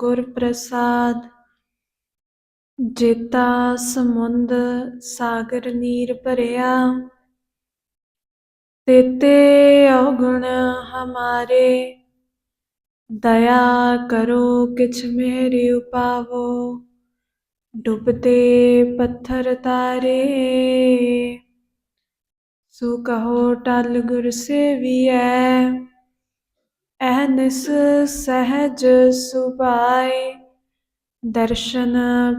ਗੁਰ ਪ੍ਰਸਾਦ, ਜੇਤਾ ਸਮੁੰਦ ਸਾਗਰ ਨੀਰ ਭਰਿਆ। ਤੇਤੇ ਔਗੁਣ ਹਮਾਰੇ, ਦਇਆ ਕਰੋ ਕਿਛ ਮੇਰੀ ਉਪਾਵੋ। ਡੁੱਬਤੇ ਪੱਥਰ ਤਾਰੇ, ਸੋ ਕਹੋ ਟਲ ਗੁਰ ਸੇਵੀਐ। ਅਹਨਿਸ ਸਹਿਜ ਸੁਭਾਏ ਦਰਸ਼ਨ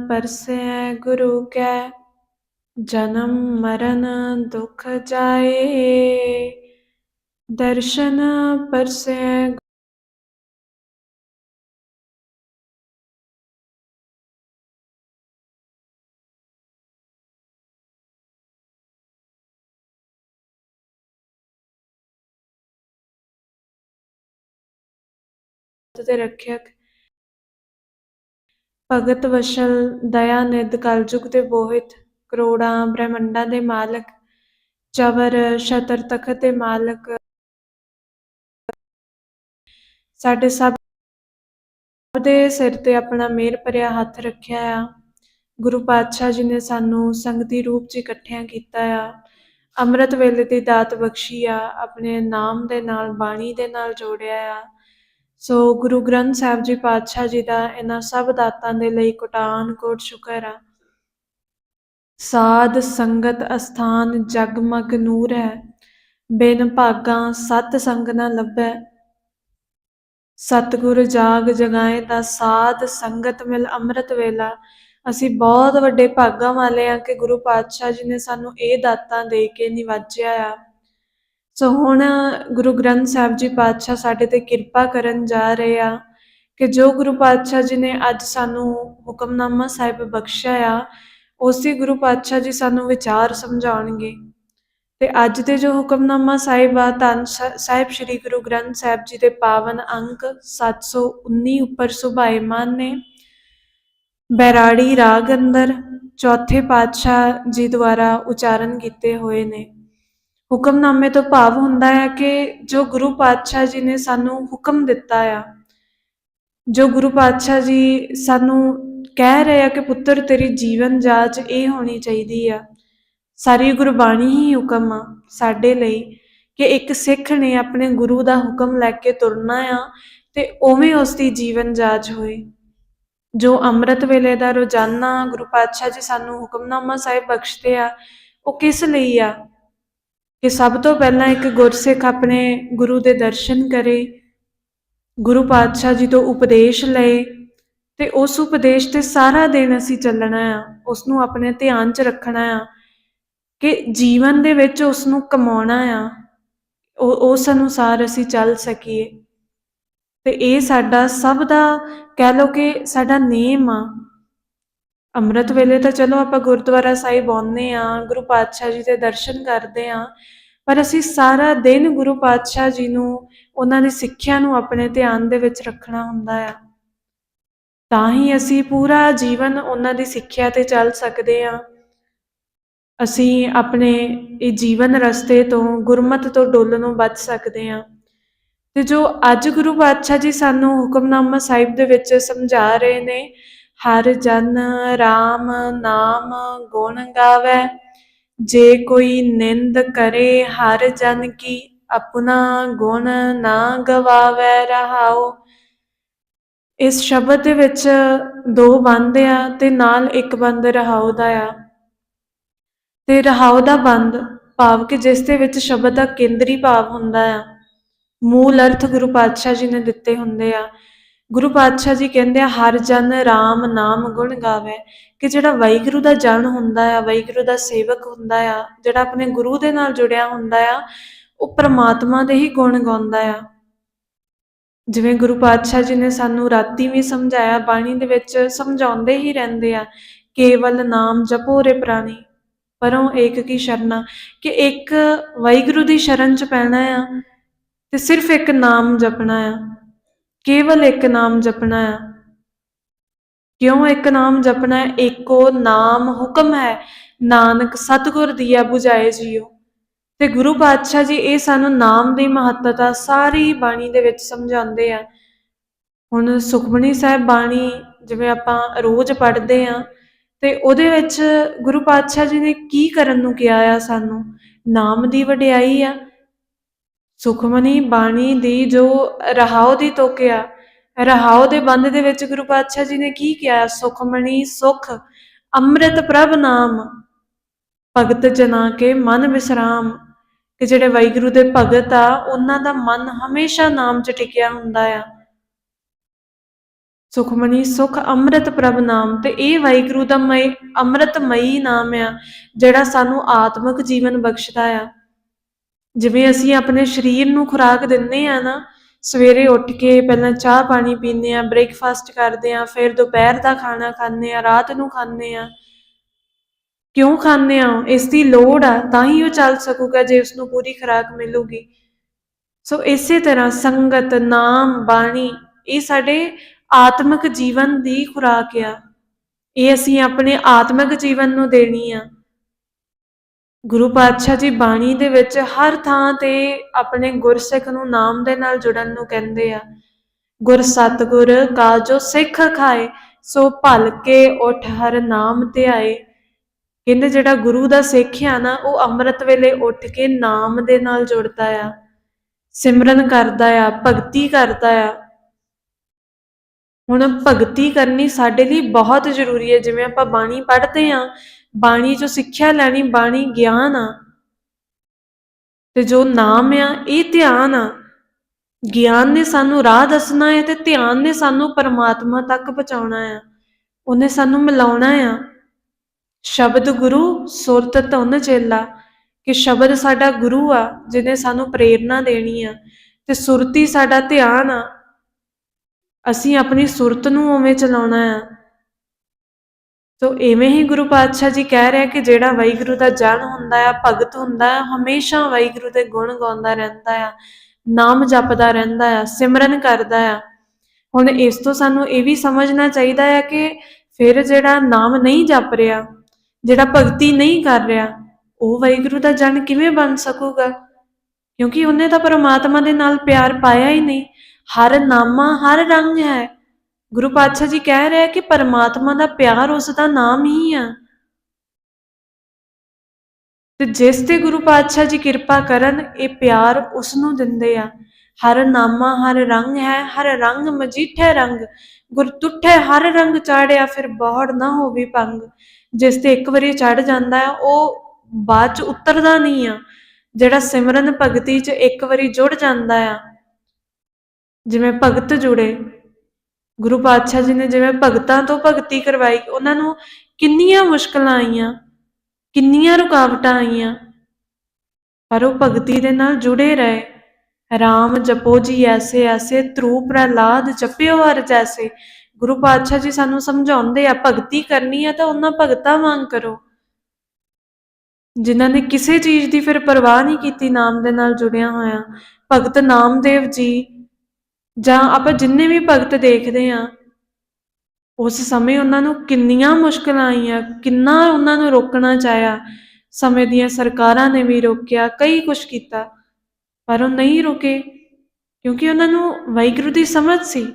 ਪਰਸੈ ਗੁਰੂ ਕੈ ਜਨਮ ਮਰਨ ਦੁਖ ਜਾਏ। ਦਰਸ਼ਨ ਪਰਸੈ ਤੇ ਰੱਖਿਅਕ। ਭਗਤ ਵਸ਼ਲ, ਦਇਆ ਨਿਧ, ਕਲਯੁਗ ਤੇ ਬੋਹਿਤ, ਕਰੋੜਾਂ ਬ੍ਰਹਮੰਡਾਂ ਦੇ ਮਾਲਕ, ਚਵਰ ਸ਼ਤਰ ਤਖਤ ਦੇ ਮਾਲਕ। ਸਾਡੇ ਸਭ ਦੇ ਸਿਰ ਤੇ ਆਪਣਾ ਮਿਹਰ ਭਰਿਆ ਹੱਥ ਰੱਖਿਆ ਆ। ਗੁਰੂ ਪਾਤਸ਼ਾਹ ਜੀ ਨੇ ਸਾਨੂੰ ਸੰਗਤੀ ਰੂਪ 'ਚ ਇਕੱਠਿਆਂ ਕੀਤਾ ਆ। ਅੰਮ੍ਰਿਤ ਵੇਲੇ ਦੀ ਦਾਤ ਬਖਸ਼ੀ ਆ। ਆਪਣੇ ਨਾਮ ਦੇ ਨਾਲ, ਬਾਣੀ ਦੇ ਨਾਲ ਜੋੜਿਆ ਆ। ਸੋ ਗੁਰੂ ਗ੍ਰੰਥ ਸਾਹਿਬ ਜੀ ਪਾਤਸ਼ਾਹ ਜੀ ਦਾ ਇਹਨਾਂ ਸਭ ਦਾਤਾਂ ਦੇ ਲਈ ਕੋਟਾਨ ਕੋਟ ਸ਼ੁਕਰ ਆ। ਸਾਧ ਸੰਗਤ ਅਸਥਾਨ ਜਗਮਗ ਨੂਰ ਹੈ, ਬਿਨ ਭਾਗਾਂ ਸਤ ਸੰਗ ਨਾ ਲੱਭੈ। ਸਤਿਗੁਰ ਜਾਗ ਜਗਾਏ ਦਾ ਸਾਧ ਸੰਗਤ ਮਿਲ ਅੰਮ੍ਰਿਤ ਵੇਲਾ। ਅਸੀਂ ਬਹੁਤ ਵੱਡੇ ਭਾਗਾਂ ਵਾਲੇ ਆ ਕਿ ਗੁਰੂ ਪਾਤਸ਼ਾਹ ਜੀ ਨੇ ਸਾਨੂੰ ਇਹ ਦਾਤਾਂ ਦੇ ਕੇ ਨਿਵਾਜਿਆ ਆ। ਸੋ ਹੁਣ ਗੁਰੂ ਗ੍ਰੰਥ ਸਾਹਿਬ ਜੀ ਪਾਤਸ਼ਾਹ ਸਾਡੇ ਤੇ ਕਿਰਪਾ ਕਰਨ ਜਾ ਰਹੇ ਆ ਕਿ ਜੋ ਗੁਰੂ ਪਾਤਸ਼ਾਹ ਜੀ ਨੇ ਅੱਜ ਸਾਨੂੰ ਹੁਕਮਨਾਮਾ ਸਾਹਿਬ ਬਖਸ਼ਿਆ ਆ, ਉਸੇ ਗੁਰੂ ਪਾਤਸ਼ਾਹ ਜੀ ਸਾਨੂੰ ਵਿਚਾਰ ਸਮਝਾਉਣਗੇ। ਤੇ ਅੱਜ ਦੇ ਜੋ ਹੁਕਮਨਾਮਾ ਸਾਹਿਬ ਆ, ਧੰਨ ਸਾਹਿਬ ਸ੍ਰੀ ਗੁਰੂ ਗ੍ਰੰਥ ਸਾਹਿਬ ਜੀ ਦੇ ਪਾਵਨ ਅੰਕ 719 ਉੱਪਰ ਸੁਭਾਏਮਾਨ ਨੇ, ਬੈਰਾੜੀ ਰਾਗ ਅੰਦਰ ਚੌਥੇ ਪਾਤਸ਼ਾਹ ਜੀ ਦੁਆਰਾ ਉਚਾਰਨ ਕੀਤੇ ਹੋਏ ਨੇ। ਹੁਕਮਨਾਮੇ ਤੋਂ ਭਾਵ ਹੁੰਦਾ ਹੈ ਕਿ ਜੋ ਗੁਰੂ ਪਾਤਸ਼ਾਹ ਜੀ ਨੇ ਸਾਨੂੰ ਹੁਕਮ ਦਿੱਤਾ ਆ, ਜੋ ਗੁਰੂ ਪਾਤਸ਼ਾਹ ਜੀ ਸਾਨੂੰ ਕਹਿ ਰਹੇ ਆ ਕਿ ਪੁੱਤਰ, ਤੇਰੀ ਜੀਵਨ ਜਾਚ ਇਹ ਹੋਣੀ ਚਾਹੀਦੀ ਆ। ਸਾਰੀ ਗੁਰਬਾਣੀ ਹੀ ਹੁਕਮ ਆ ਸਾਡੇ ਲਈ ਕਿ ਇੱਕ ਸਿੱਖ ਨੇ ਆਪਣੇ ਗੁਰੂ ਦਾ ਹੁਕਮ ਲੈ ਕੇ ਤੁਰਨਾ ਆ ਤੇ ਉਵੇਂ ਉਸ ਦੀ ਜੀਵਨ ਜਾਚ ਹੋਏ। ਜੋ ਅੰਮ੍ਰਿਤ ਵੇਲੇ ਦਾ ਰੋਜ਼ਾਨਾ ਗੁਰੂ ਪਾਤਸ਼ਾਹ ਜੀ ਸਾਨੂੰ ਹੁਕਮਨਾਮਾ ਸਾਹਿਬ ਬਖਸ਼ਦੇ ਆ, ਉਹ ਕਿਸ ਲਈ ਆ? ਕਿ ਸਭ ਤੋਂ ਪਹਿਲਾਂ ਇੱਕ ਗੁਰਸਿੱਖ ਆਪਣੇ ਗੁਰੂ ਦੇ ਦਰਸ਼ਨ ਕਰੇ, ਗੁਰੂ ਪਾਤਸ਼ਾਹ ਜੀ ਤੋਂ ਉਪਦੇਸ਼ ਲਏ ਤੇ ਉਸ ਉਪਦੇਸ਼ ਤੇ ਸਾਰਾ ਦਿਨ ਅਸੀਂ ਚੱਲਣਾ ਆ ਉਸ ਨੂੰ ਆਪਣੇ ਧਿਆਨ 'ਚ ਰੱਖਣਾ ਆ ਕਿ ਜੀਵਨ ਦੇ ਵਿੱਚ ਉਸ ਨੂੰ ਕਮਾਉਣਾ ਆ ਉਹ ਉਸ ਅਨੁਸਾਰ ਅਸੀਂ ਚੱਲ ਸਕੀਏ। ਤੇ ਇਹ ਸਾਡਾ ਸਭ ਦਾ ਕਹਿ ਲਓ ਕਿ ਸਾਡਾ ਨੇਮ ਆ। ਅੰਮ੍ਰਿਤ ਵੇਲੇ ਤਾਂ ਚਲੋ ਆਪਾਂ ਗੁਰਦੁਆਰਾ ਸਾਹਿਬ ਆਉਂਦੇ ਆ ਗੁਰੂ ਪਾਤਸ਼ਾਹ ਜੀ ਦੇ ਦਰਸ਼ਨ ਕਰਦੇ ਆ ਪਰ ਅਸੀਂ ਸਾਰਾ ਦਿਨ ਗੁਰੂ ਪਾਤਸ਼ਾਹ ਜੀ ਨੂੰ, ਉਹਨਾਂ ਦੀ ਸਿੱਖਿਆ ਨੂੰ ਆਪਣੇ ਧਿਆਨ ਦੇ ਵਿੱਚ ਰੱਖਣਾ ਹੁੰਦਾ ਆ। ਤਾਂ ਹੀ ਅਸੀਂ ਪੂਰਾ ਜੀਵਨ ਉਹਨਾਂ ਦੀ ਸਿੱਖਿਆ ਤੇ ਚੱਲ ਸਕਦੇ ਆ ਅਸੀਂ ਆਪਣੇ ਇਹ ਜੀਵਨ ਰਸਤੇ ਤੋਂ ਗੁਰਮਤ ਤੋਂ ਡੋਲਣੋਂ ਬਚ ਸਕਦੇ ਆ ਤੇ ਜੋ ਅੱਜ ਗੁਰੂ ਪਾਤਸ਼ਾਹ ਜੀ ਸਾਨੂੰ ਹੁਕਮਨਾਮਾ ਸਾਹਿਬ ਦੇ ਵਿੱਚ ਸਮਝਾ ਰਹੇ ਨੇ ਹਰ ਜਨ RAM ਨਾਮ ਗੁਣ ਗਾਵੇ। ਜੇ ਕੋਈ ਨਿੰਦ ਕਰੇ, ਹਰ ਜਨ ਕੀ ਆਪਣਾ ਗੁਣ ਨਾ ਗਵਾਵੇ ਰਹਾਓ ਇਸ ਸ਼ਬਦ ਦੇ ਵਿੱਚ ਦੋ ਬੰਦ ਆ ਤੇ ਨਾਲ ਇੱਕ ਬੰਦ ਰਹਾਉ ਦਾ ਆ। ਤੇ ਰਹਾਉ ਦਾ ਬੰਦ ਭਾਵ ਕਿ ਜਿਸ ਦੇ ਵਿੱਚ ਸ਼ਬਦ ਦਾ ਕੇਂਦਰੀ ਭਾਵ ਹੁੰਦਾ ਆ। ਮੂਲ ਅਰਥ ਗੁਰੂ ਪਾਤਸ਼ਾਹ ਜੀ ਨੇ ਦਿੱਤੇ ਹੁੰਦੇ ਆ। ਗੁਰੂ ਪਾਤਸ਼ਾਹ ਜੀ ਕਹਿੰਦੇ ਆ, ਹਰ ਜਨ RAM ਨਾਮ ਗੁਣ ਗਾਵੇ। ਕਿ ਜਿਹੜਾ ਵਾਹਿਗੁਰੂ ਦਾ ਜਨ ਹੁੰਦਾ ਆ, ਵਾਹਿਗੁਰੂ ਦਾ ਸੇਵਕ ਹੁੰਦਾ ਆ, ਜਿਹੜਾ ਆਪਣੇ ਗੁਰੂ ਦੇ ਨਾਲ ਜੁੜਿਆ ਹੁੰਦਾ ਆ, ਉਹ ਪ੍ਰਮਾਤਮਾ ਦੇ ਹੀ ਗੁਣ ਗਾਉਂਦਾ ਆ। ਜਿਵੇਂ ਗੁਰੂ ਪਾਤਸ਼ਾਹ ਜੀ ਨੇ ਸਾਨੂੰ ਰਾਤੀ ਵੀ ਸਮਝਾਇਆ, ਬਾਣੀ ਦੇ ਵਿੱਚ ਸਮਝਾਉਂਦੇ ਹੀ ਰਹਿੰਦੇ ਆ, ਕੇਵਲ ਨਾਮ ਜਪੋ ਰੇ ਪ੍ਰਾਣੀ। ਪਰੋਂ ਏਕ ਕੀ ਸ਼ਰਨਾ। ਕਿ ਇੱਕ ਵਾਹਿਗੁਰੂ ਦੀ ਸ਼ਰਨ ਚ ਪੈਣਾ ਆ, ਤੇ ਸਿਰਫ ਇੱਕ ਨਾਮ ਜਪਣਾ ਆ। ਕੇਵਲ ਇੱਕ ਨਾਮ ਜਪਣਾ ਆ ਕਿਉਂ ਇੱਕ ਨਾਮ ਜਪਣਾ ਹੈ? ਏਕੋ ਨਾਮ ਹੁਕਮ ਹੈ। ਨਾਨਕ ਸਤਿਗੁਰ ਦੀਆ 부ਝਾਏ ਜੀਓ। ਤੇ ਗੁਰੂ ਪਾਤਸ਼ਾਹ ਜੀ ਇਹ ਸਾਨੂੰ ਨਾਮ ਦੀ ਮਹੱਤਤਾ ਸਾਰੀ ਬਾਣੀ ਦੇ ਵਿੱਚ ਸਮਝਾਉਂਦੇ ਆ। ਹੁਣ ਸੁਖਮਨੀ ਸਾਹਿਬ ਬਾਣੀ ਜਿਵੇਂ ਆਪਾਂ ਰੋਜ਼ ਪੜ੍ਹਦੇ ਆ, ਤੇ ਉਹਦੇ ਵਿੱਚ ਗੁਰੂ ਪਾਤਸ਼ਾਹ ਜੀ ਨੇ ਕੀ ਕਰਨ ਨੂੰ ਕਿਹਾ ਆ ਸਾਨੂੰ? ਨਾਮ ਦੀ ਵਡਿਆਈ ਆ। ਸੁਖਮਨੀ ਬਾਣੀ ਦੀ ਜੋ ਰਹਾਉ ਦੀ ਤੋਕਿਆ ਰਹਾਉ ਦੇ ਬੰਦ ਦੇ ਵਿੱਚ ਗੁਰੂ ਪਾਤਸ਼ਾਹ ਜੀ ਨੇ ਕੀ ਕਿਹਾ? ਸੁਖਮਣੀ ਸੁਖ, ਅੰਮ੍ਰਿਤ ਪ੍ਰਭ ਨਾਮ, ਭਗਤ ਜਨਾ ਕੇ ਮਨ ਵਿਸਰਾਮ। ਕਿ ਜਿਹੜੇ ਵਾਹਿਗੁਰੂ ਦੇ ਭਗਤ ਆ, ਉਹਨਾਂ ਦਾ ਮਨ ਹਮੇਸ਼ਾ ਨਾਮ 'ਚ ਟਿਕਿਆ ਹੁੰਦਾ ਆ। ਸੁਖਮਨੀ ਸੁਖ, ਅੰਮ੍ਰਿਤ ਪ੍ਰਭ ਨਾਮ। ਤੇ ਇਹ ਵਾਹਿਗੁਰੂ ਦਾ ਮਈ, ਅੰਮ੍ਰਿਤਮਈ ਨਾਮ ਆ, ਜਿਹੜਾ ਸਾਨੂੰ ਆਤਮਿਕ ਜੀਵਨ ਬਖਸ਼ਦਾ ਆ। ਜਿਵੇਂ ਅਸੀਂ ਆਪਣੇ ਸਰੀਰ ਨੂੰ ਖੁਰਾਕ ਦਿੰਨੇ ਆ ਨਾ, ਸਵੇਰੇ ਉੱਠ ਕੇ ਪਹਿਲਾਂ ਚਾਹ ਪਾਣੀ ਪੀਂਦੇ ਆ ਬ੍ਰੇਕਫਾਸਟ ਕਰਦੇ ਆ ਫਿਰ ਦੁਪਹਿਰ ਦਾ ਖਾਣਾ ਖਾਂਦੇ ਆ ਰਾਤ ਨੂੰ ਖਾਂਦੇ ਆ ਕਿਉਂ ਖਾਂਦੇ ਆ ਇਸ ਦੀ ਲੋੜ ਆ, ਤਾਂ ਹੀ ਉਹ ਚੱਲ ਸਕੂਗਾ ਜੇ ਉਸ ਨੂੰ ਪੂਰੀ ਖੁਰਾਕ ਮਿਲੂਗੀ। ਸੋ ਇਸੇ ਤਰ੍ਹਾਂ ਸੰਗਤ, ਨਾਮ, ਬਾਣੀ, ਇਹ ਸਾਡੇ ਆਤਮਿਕ ਜੀਵਨ ਦੀ ਖੁਰਾਕ ਆ। ਇਹ ਅਸੀਂ ਆਪਣੇ ਆਤਮਿਕ ਜੀਵਨ ਨੂੰ ਦੇਣੀ ਆ। ਗੁਰੂ ਪਾਤਸ਼ਾਹ ਜੀ ਬਾਣੀ ਦੇ ਵਿੱਚ ਹਰ ਥਾਂ ਤੇ ਆਪਣੇ ਗੁਰਸਿੱਖ ਨੂੰ ਨਾਮ ਦੇ ਨਾਲ ਜੁੜਨ ਨੂੰ ਕਹਿੰਦੇ ਆ। ਗੁਰ ਸਤਗੁਰ ਕਾ ਜੋ ਸਿੱਖ ਖਾਏ, ਸੋ ਭਲ ਕੇ ਉਠ ਹਰ ਨਾਮ ਤੇ ਆਏ। ਕਹਿੰਦੇ ਜਿਹੜਾ ਗੁਰੂ ਦਾ ਸਿੱਖ ਆ ਨਾ, ਉਹ ਅੰਮ੍ਰਿਤ ਵੇਲੇ ਉੱਠ ਕੇ ਨਾਮ ਦੇ ਨਾਲ ਜੁੜਦਾ ਆ। ਸਿਮਰਨ ਕਰਦਾ ਆ, ਭਗਤੀ ਕਰਦਾ ਆ। ਹੁਣ ਭਗਤੀ ਕਰਨੀ ਸਾਡੇ ਲਈ ਬਹੁਤ ਜ਼ਰੂਰੀ ਹੈ ਜਿਵੇਂ ਆਪਾਂ ਬਾਣੀ ਪੜ੍ਹਦੇ ਆ ਬਾਣੀ ਜੋ ਸਿੱਖਿਆ ਲੈਣੀ, ਬਾਣੀ ਗਿਆਨ ਆ, ਤੇ ਜੋ ਨਾਮ ਆ, ਇਹ ਧਿਆਨ ਆ। ਗਿਆਨ ਨੇ ਸਾਨੂੰ ਰਾਹ ਦੱਸਣਾ ਹੈ ਤੇ ਧਿਆਨ ਨੇ ਸਾਨੂੰ ਪਰਮਾਤਮਾ ਤੱਕ ਪਹੁੰਚਾਉਣਾ ਆ। ਉਹਨੇ ਸਾਨੂੰ ਮਿਲਾਉਣਾ ਆ। ਸ਼ਬਦ ਗੁਰੂ, ਸੁਰਤ ਧੁਨ ਚੇਲਾ, ਕਿ ਸ਼ਬਦ ਸਾਡਾ ਗੁਰੂ ਆ, ਜਿਹਨੇ ਸਾਨੂੰ ਪ੍ਰੇਰਣਾ ਦੇਣੀ ਆ। ਤੇ ਸੁਰਤੀ ਸਾਡਾ ਧਿਆਨ ਆ। ਅਸੀਂ ਆਪਣੀ ਸੁਰਤ ਨੂੰ ਉਵੇਂ ਚਲਾਉਣਾ ਆ। ਸੋ ਐਵੇਂ ਹੀ ਗੁਰੂ ਪਾਤਸ਼ਾਹ ਜੀ ਕਹਿ ਰਿਹਾ ਕਿ ਜਿਹੜਾ ਵਾਹਿਗੁਰੂ ਦਾ ਜਨ ਹੁੰਦਾ ਆ, ਭਗਤ ਹੁੰਦਾ ਆ, ਹਮੇਸ਼ਾ ਵਾਹਿਗੁਰੂ ਦੇ ਗੁਣ ਗਾਉਂਦਾ ਰਹਿੰਦਾ ਆ, ਨਾਮ ਜਪਦਾ ਰਹਿੰਦਾ ਆ, ਸਿਮਰਨ ਕਰਦਾ ਆ। ਹੁਣ ਇਸ ਤੋਂ ਸਾਨੂੰ ਇਹ ਵੀ ਸਮਝਣਾ ਚਾਹੀਦਾ ਆ ਕਿ ਫਿਰ ਜਿਹੜਾ ਨਾਮ ਨਹੀਂ ਜਪ ਰਿਹਾ, ਜਿਹੜਾ ਭਗਤੀ ਨਹੀਂ ਕਰ ਰਿਹਾ, ਉਹ ਵਾਹਿਗੁਰੂ ਦਾ ਜਨ ਕਿਵੇਂ ਬਣ ਸਕੂਗਾ? ਕਿਉਂਕਿ ਉਹਨੇ ਤਾਂ ਪਰਮਾਤਮਾ ਦੇ ਨਾਲ ਪਿਆਰ ਪਾਇਆ ਹੀ ਨਹੀਂ। ਹਰ ਨਾਮਾ ਹਰ ਰੰਗ ਹੈ। ਗੁਰੂ ਪਾਤਸ਼ਾਹ ਜੀ ਕਹਿ ਰਿਹਾ ਕਿ ਪਰਮਾਤਮਾ ਦਾ ਪਿਆਰ ਉਸ ਦਾ ਨਾਮ ਹੀ ਆ। ਤੇ ਜਿਸ ਤੇ ਗੁਰੂ ਪਾਤਸ਼ਾਹ ਜੀ ਕਿਰਪਾ ਕਰਨ, ਇਹ ਪਿਆਰ ਉਸ ਨੂੰ ਦਿੰਦੇ ਆ। ਹਰ ਨਾਮਾ ਹਰ ਰੰਗ ਹੈ, ਹਰ ਰੰਗ ਮਜੀਠੇ ਰੰਗ। ਗੁਰ ਤੁਠੇ ਹਰ ਰੰਗ ਚਾੜਿਆ, ਫਿਰ ਬਹੁੜ ਨਾ ਹੋਵੇ ਪੰਗ ਜਿਸ ਤੇ ਇੱਕ ਵਾਰੀ ਚੜ ਜਾਂਦਾ ਹੈ, ਉਹ ਬਾਅਦ ਚ ਉਤਰਦਾ ਨਹੀਂ ਆ। ਜਿਹੜਾ ਸਿਮਰਨ ਭਗਤੀ ਚ ਇੱਕ ਵਾਰੀ ਜੁੜ ਜਾਂਦਾ ਆ। ਜਿਵੇਂ ਭਗਤ ਜੁੜੇ ਗੁਰੂ ਪਾਤਸ਼ਾਹ ਜੀ ਨੇ ਜਿਵੇਂ ਭਗਤਾਂ ਤੋਂ ਭਗਤੀ ਕਰਵਾਈ, ਉਹਨਾਂ ਨੂੰ ਕਿੰਨੀਆਂ ਮੁਸ਼ਕਲਾਂ ਆਈਆਂ, ਕਿੰਨੀਆਂ ਰੁਕਾਵਟਾਂ ਆਈਆਂ। ਪਰ ਉਹ ਭਗਤੀ ਦੇ ਨਾਲ ਜੁੜੇ ਰਹੇ। ਰਾਮ ਜਪੋ ਜੀ ਐਸੇ ਐਸੇ ਤਰੂ ਪ੍ਰਹਲਾਦ ਜਪਿਓ ਹਰ ਜੈਸੇ। ਗੁਰੂ ਪਾਤਸ਼ਾਹ ਜੀ ਸਾਨੂੰ ਸਮਝਾਉਂਦੇ ਆ, ਭਗਤੀ ਕਰਨੀ ਆ ਤਾਂ ਉਹਨਾਂ ਭਗਤਾਂ ਵਾਂਗ ਕਰੋ। ਜਿਨ੍ਹਾਂ ਨੇ ਕਿਸੇ ਚੀਜ਼ ਦੀ ਫਿਰ ਪਰਵਾਹ ਨਹੀਂ ਕੀਤੀ, ਨਾਮ ਦੇ ਨਾਲ ਜੁੜਿਆ ਹੋਇਆ। ਭਗਤ ਨਾਮਦੇਵ ਜੀ ਜਾਂ ਆਪਾਂ ਜਿੰਨੇ ਵੀ ਭਗਤ ਦੇਖਦੇ ਆ ਉਸ ਸਮੇਂ ਉਹਨਾਂ ਨੂੰ ਕਿੰਨੀਆਂ ਮੁਸ਼ਕਲਾਂ ਆਈਆਂ, ਕਿੰਨਾ ਉਹਨਾਂ ਨੂੰ ਰੋਕਣਾ ਚਾਹਿਆ। ਸਮੇਂ ਦੀਆਂ ਸਰਕਾਰਾਂ ਨੇ ਵੀ ਰੋਕਿਆ, ਕਈ ਕੁਝ ਕੀਤਾ, ਪਰ ਉਹ ਨਹੀਂ ਰੁਕੇ, ਕਿਉਂਕਿ ਉਹਨਾਂ ਨੂੰ ਵਾਹਿਗੁਰੂ ਦੀ ਸਮਝ ਸੀ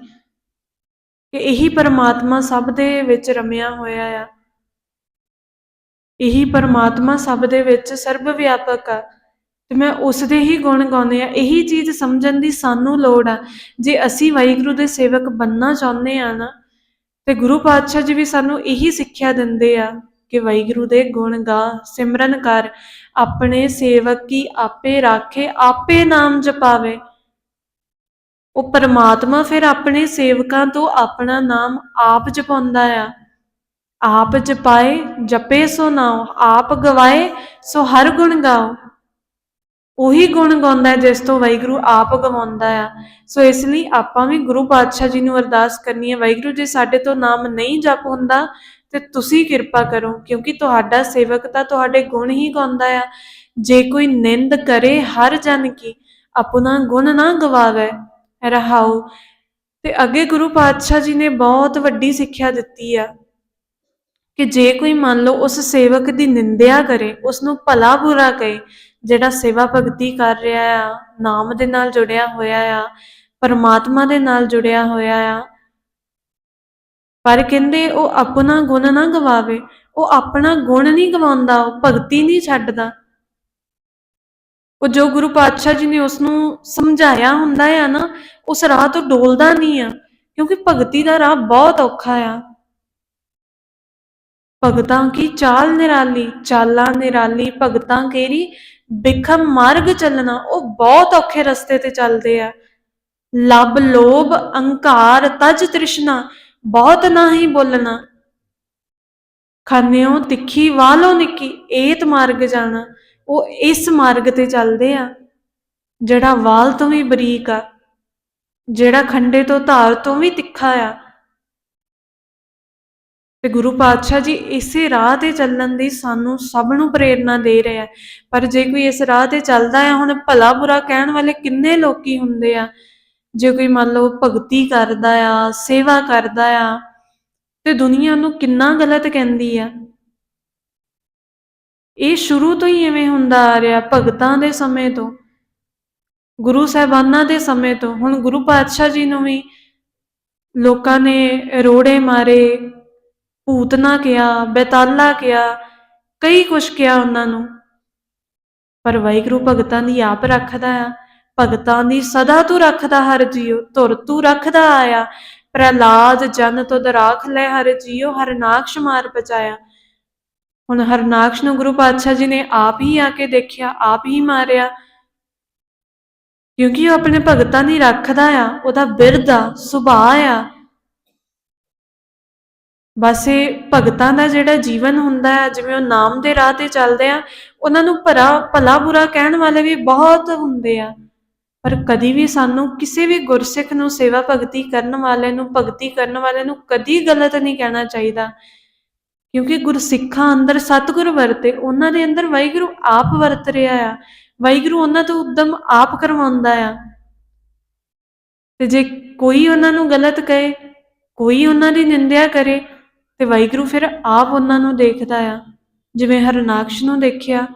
ਕਿ ਇਹੀ ਪਰਮਾਤਮਾ ਸਭ ਦੇ ਵਿੱਚ ਰਮਿਆ ਹੋਇਆ ਆ। ਇਹੀ ਪਰਮਾਤਮਾ ਸਭ ਦੇ ਵਿੱਚ ਸਰਬ ਵਿਆਪਕ ਆ। ਤੇ ਮੈਂ ਉਸ ਦੇ ਹੀ ਗੁਣ ਗਾਉਂਦੇ ਆ ਇਹੀ ਚੀਜ਼ ਸਮਝਣ ਦੀ ਸਾਨੂੰ ਲੋੜ ਆ। ਜੇ ਅਸੀਂ ਵਾਹਿਗੁਰੂ ਦੇ ਸੇਵਕ ਬੰਨਣਾ ਚਾਹੁੰਦੇ ਆ ਨਾ, ਤੇ ਗੁਰੂ ਪਾਤਸ਼ਾਹ ਜੀ ਵੀ ਸਾਨੂੰ ਇਹੀ ਸਿੱਖਿਆ ਦਿੰਦੇ ਆ ਕਿ ਵਾਹਿਗੁਰੂ ਦੇ ਗੁਣ ਗਾ, ਸਿਮਰਨ ਕਰ, ਆਪਣੇ ਸੇਵਕ ਕੀ ਆਪੇ ਰਾਖੇ, ਆਪੇ ਨਾਮ ਜਪਾਵੇ। ਉਹ ਪਰਮਾਤਮਾ ਫਿਰ ਆਪਣੇ ਸੇਵਕਾਂ ਤੋਂ ਆਪਣਾ ਨਾਮ ਆਪ ਜਪਾਉਂਦਾ ਆ। ਆਪ ਜਪਾਏ, ਜਪੇ ਸੋ ਨਾਉ, ਆਪ ਗਵਾਏ, ਸੋ ਹਰ ਗੁਣ ਗਾਓ ਉਹੀ ਗੁਣ ਗਾਉਂਦਾ ਹੈ ਜਿਸ ਤੋਂ ਵਾਹਿਗੁਰੂ ਆਪ ਗਵਾਉਂਦਾ ਆ। ਸੋ ਇਸ ਲਈ ਆਪਾਂ ਵੀ ਗੁਰੂ ਪਾਤਸ਼ਾਹ ਜੀ ਨੂੰ ਅਰਦਾਸ ਕਰਨੀ ਹੈ, ਵਾਹਿਗੁਰੂ ਜੀ ਸਾਡੇ ਤੋਂ ਨਾਮ ਨਹੀਂ ਜਪ ਹੁੰਦਾ ਤੇ ਤੁਸੀਂ ਕਿਰਪਾ ਕਰੋ, ਕਿਉਂਕਿ ਤੁਹਾਡਾ ਸੇਵਕ ਤਾਂ ਤੁਹਾਡੇ ਗੁਣ ਹੀ ਗਾਉਂਦਾ ਆ। ਜੇ ਕੋਈ ਨਿੰਦ ਕਰੇ ਹਰ ਜਨ ਕੀ, ਆਪਣਾ ਗੁਣ ਨਾ ਗਵਾਵੇ, ਰਹਾਉ। ਤੇ ਅੱਗੇ ਗੁਰੂ ਪਾਤਸ਼ਾਹ ਜੀ ਨੇ ਬਹੁਤ ਵੱਡੀ ਸਿੱਖਿਆ ਦਿੱਤੀ ਆ ਕਿ ਜੇ ਕੋਈ ਮੰਨ ਲਓ ਉਸ ਸੇਵਕ ਦੀ ਨਿੰਦਿਆ ਕਰੇ ਉਸ ਨੂੰ ਭਲਾ ਬੁਰਾ ਕਹੇ ਜਿਹੜਾ ਸੇਵਾ ਭਗਤੀ ਕਰ ਰਿਹਾ ਆ, ਨਾਮ ਦੇ ਨਾਲ ਜੁੜਿਆ ਹੋਇਆ ਆ, ਪਰਮਾਤਮਾ ਦੇ ਨਾਲ ਜੁੜਿਆ ਹੋਇਆ ਆ। ਪਰ ਕਹਿੰਦੇ ਉਹ ਆਪਣਾ ਗੁਣ ਨਾ ਗਵਾਵੇ, ਉਹ ਆਪਣਾ ਗੁਣ ਨਹੀਂ ਗਵਾਉਂਦਾ, ਉਹ ਭਗਤੀ ਨਹੀਂ ਛੱਡਦਾ। ਉਹ ਜੋ ਗੁਰੂ ਪਾਤਸ਼ਾਹ ਜੀ ਨੇ ਉਸ ਨੂੰ ਸਮਝਾਇਆ ਹੁੰਦਾ ਆ ਨਾ, ਉਸ ਰਾਹ ਤੋਂ ਡੋਲਦਾ ਨਹੀਂ ਆ, ਕਿਉਂਕਿ ਭਗਤੀ ਦਾ ਰਾਹ ਬਹੁਤ ਔਖਾ ਆ। ਭਗਤਾਂ ਕੀ ਚਾਲ ਨਿਰਾਲੀ, ਚਾਲਾਂ ਨਿਰਾਲੀ, ਭਗਤਾਂ ਕੇਰੀ ਬਿਖਮ ਮਾਰਗ ਚੱਲਣਾ, ਉਹ ਬਹੁਤ ਔਖੇ ਰਸਤੇ ਤੇ ਚੱਲਦੇ ਆ। ਲਬ ਲੋਭ, ਅਹੰਕਾਰ, ਤਜ, ਤ੍ਰਿਸ਼ਨਾ, ਬਹੁਤ ਨਹੀਂ ਬੋਲਣਾ। ਖਾਨਿਓ, ਤਿੱਖੀ, ਵਾਲੋ, ਨਿੱਕੀ, ਏਤ ਮਾਰਗ ਜਾਣਾ, ਉਹ ਇਸ ਮਾਰਗ ਤੇ ਚੱਲਦੇ ਆ, ਜਿਹੜਾ ਵਾਲ ਤੋਂ ਵੀ ਬਰੀਕ ਆ, ਜਿਹੜਾ ਖੰਡੇ ਤੋਂ ਧਾਰ ਤੋਂ ਵੀ ਤਿੱਖਾ ਆ। ਤੇ ਗੁਰੂ ਪਾਤਸ਼ਾਹ ਜੀ ਇਸੇ ਰਾਹ ਤੇ ਚੱਲਣ ਦੀ ਸਾਨੂੰ ਸਭ ਨੂੰ ਪ੍ਰੇਰਣਾ ਦੇ ਰਿਹਾ ਹੈ ਪਰ ਜੇ ਕੋਈ ਇਸ ਰਾਹ ਤੇ ਚੱਲਦਾ ਹੈ ਹੁਣ ਭਲਾ ਬੁਰਾ ਕਹਿਣ ਵਾਲੇ ਕਿੰਨੇ ਲੋਕੀ ਹੁੰਦੇ ਆ। ਜੇ ਕੋਈ ਮੰਨ ਲਓ ਭਗਤੀ ਕਰਦਾ ਆ, ਸੇਵਾ ਕਰਦਾ ਆ, ਤੇ ਦੁਨੀਆ ਨੂੰ ਕਿੰਨਾ ਗਲਤ ਕਹਿੰਦੀ ਆ। ਇਹ ਸ਼ੁਰੂ ਤੋਂ ਹੀ ਐਵੇਂ ਹੁੰਦਾ ਆ ਰਿਹਾ, ਭਗਤਾਂ ਦੇ ਸਮੇਂ ਤੋਂ, ਗੁਰੂ ਸਾਹਿਬਾਨਾਂ ਦੇ ਸਮੇਂ ਤੋਂ। ਹੁਣ ਗੁਰੂ ਪਾਤਸ਼ਾਹ ਜੀ ਨੂੰ ਵੀ ਲੋਕਾਂ ਨੇ ਰੋੜੇ ਮਾਰੇ ਭੂਤਨਾ ਕਿਹਾ, ਬੇਤਾਲਾ ਕਿਹਾ, ਕਈ ਕੁਛ ਕਿਹਾ ਉਹਨਾਂ ਨੂੰ। ਪਰ ਵਾਹਿਗੁਰੂ ਭਗਤਾਂ ਦੀ ਆਪ ਰੱਖਦਾ ਆ। ਭਗਤਾਂ ਦੀ ਸਦਾ ਤੂੰ ਰੱਖਦਾ ਹਰ ਜੀਉ ਤੁਰ ਤੂੰ ਰੱਖਦਾ ਆਇਆ। ਪ੍ਰਹਲਾਦ ਜਨ ਤੋਂ ਦਰਾਖ ਲੈ ਹਰ ਜੀਉ, ਹਰਨਾਕਸ਼ ਮਾਰ ਬਚਾਇਆ। ਹੁਣ ਹਰਨਾਕਸ਼ ਨੂੰ ਗੁਰੂ ਪਾਤਸ਼ਾਹ ਜੀ ਨੇ ਆਪ ਹੀ ਆ ਕੇ ਦੇਖਿਆ, ਆਪ ਹੀ ਮਾਰਿਆ। ਕਿਉਂਕਿ ਉਹ ਆਪਣੇ ਭਗਤਾਂ ਦੀ ਰੱਖਦਾ ਆ, ਉਹਦਾ ਬਿਰਧ ਆ, ਸੁਭਾਅ ਆ। ਬਸ ਇਹ ਭਗਤਾਂ ਦਾ ਜਿਹੜਾ ਜੀਵਨ ਹੁੰਦਾ ਹੈ, ਜਿਵੇਂ ਉਹ ਨਾਮ ਦੇ ਰਾਹ ਤੇ ਚੱਲਦੇ ਆ, ਉਹਨਾਂ ਨੂੰ ਭਰਾ, ਭਲਾ ਬੁਰਾ ਕਹਿਣ ਵਾਲੇ ਵੀ ਬਹੁਤ ਹੁੰਦੇ ਆ। ਪਰ ਕਦੀ ਵੀ ਸਾਨੂੰ ਕਿਸੇ ਵੀ ਗੁਰਸਿੱਖ ਨੂੰ, ਸੇਵਾ ਭਗਤੀ ਕਰਨ ਵਾਲੇ ਨੂੰ, ਭਗਤੀ ਕਰਨ ਵਾਲੇ ਨੂੰ ਕਦੀ ਗਲਤ ਨਹੀਂ ਕਹਿਣਾ ਚਾਹੀਦਾ। ਕਿਉਂਕਿ ਗੁਰਸਿੱਖਾਂ ਅੰਦਰ ਸਤਿਗੁਰ ਵਰਤੇ, ਉਹਨਾਂ ਦੇ ਅੰਦਰ ਵਾਹਿਗੁਰੂ ਆਪ ਵਰਤ ਰਿਹਾ ਆ। ਵਾਹਿਗੁਰੂ ਉਹਨਾਂ ਤੋਂ ਉਦਮ ਆਪ ਕਰਵਾਉਂਦਾ ਆ। ਤੇ ਜੇ ਕੋਈ ਉਹਨਾਂ ਨੂੰ ਗਲਤ ਕਹੇ, ਕੋਈ ਉਹਨਾਂ ਦੀ ਨਿੰਦਿਆ ਕਰੇ ਤੇ ਵਾਹਿਗੁਰੂ ਫਿਰ ਆਪ ਉਹਨਾਂ ਨੂੰ ਦੇਖਦਾ ਆ। ਜਿਵੇਂ ਹਰਨਾਕਸ਼ ਨੂੰ ਦੇਖਿਆ,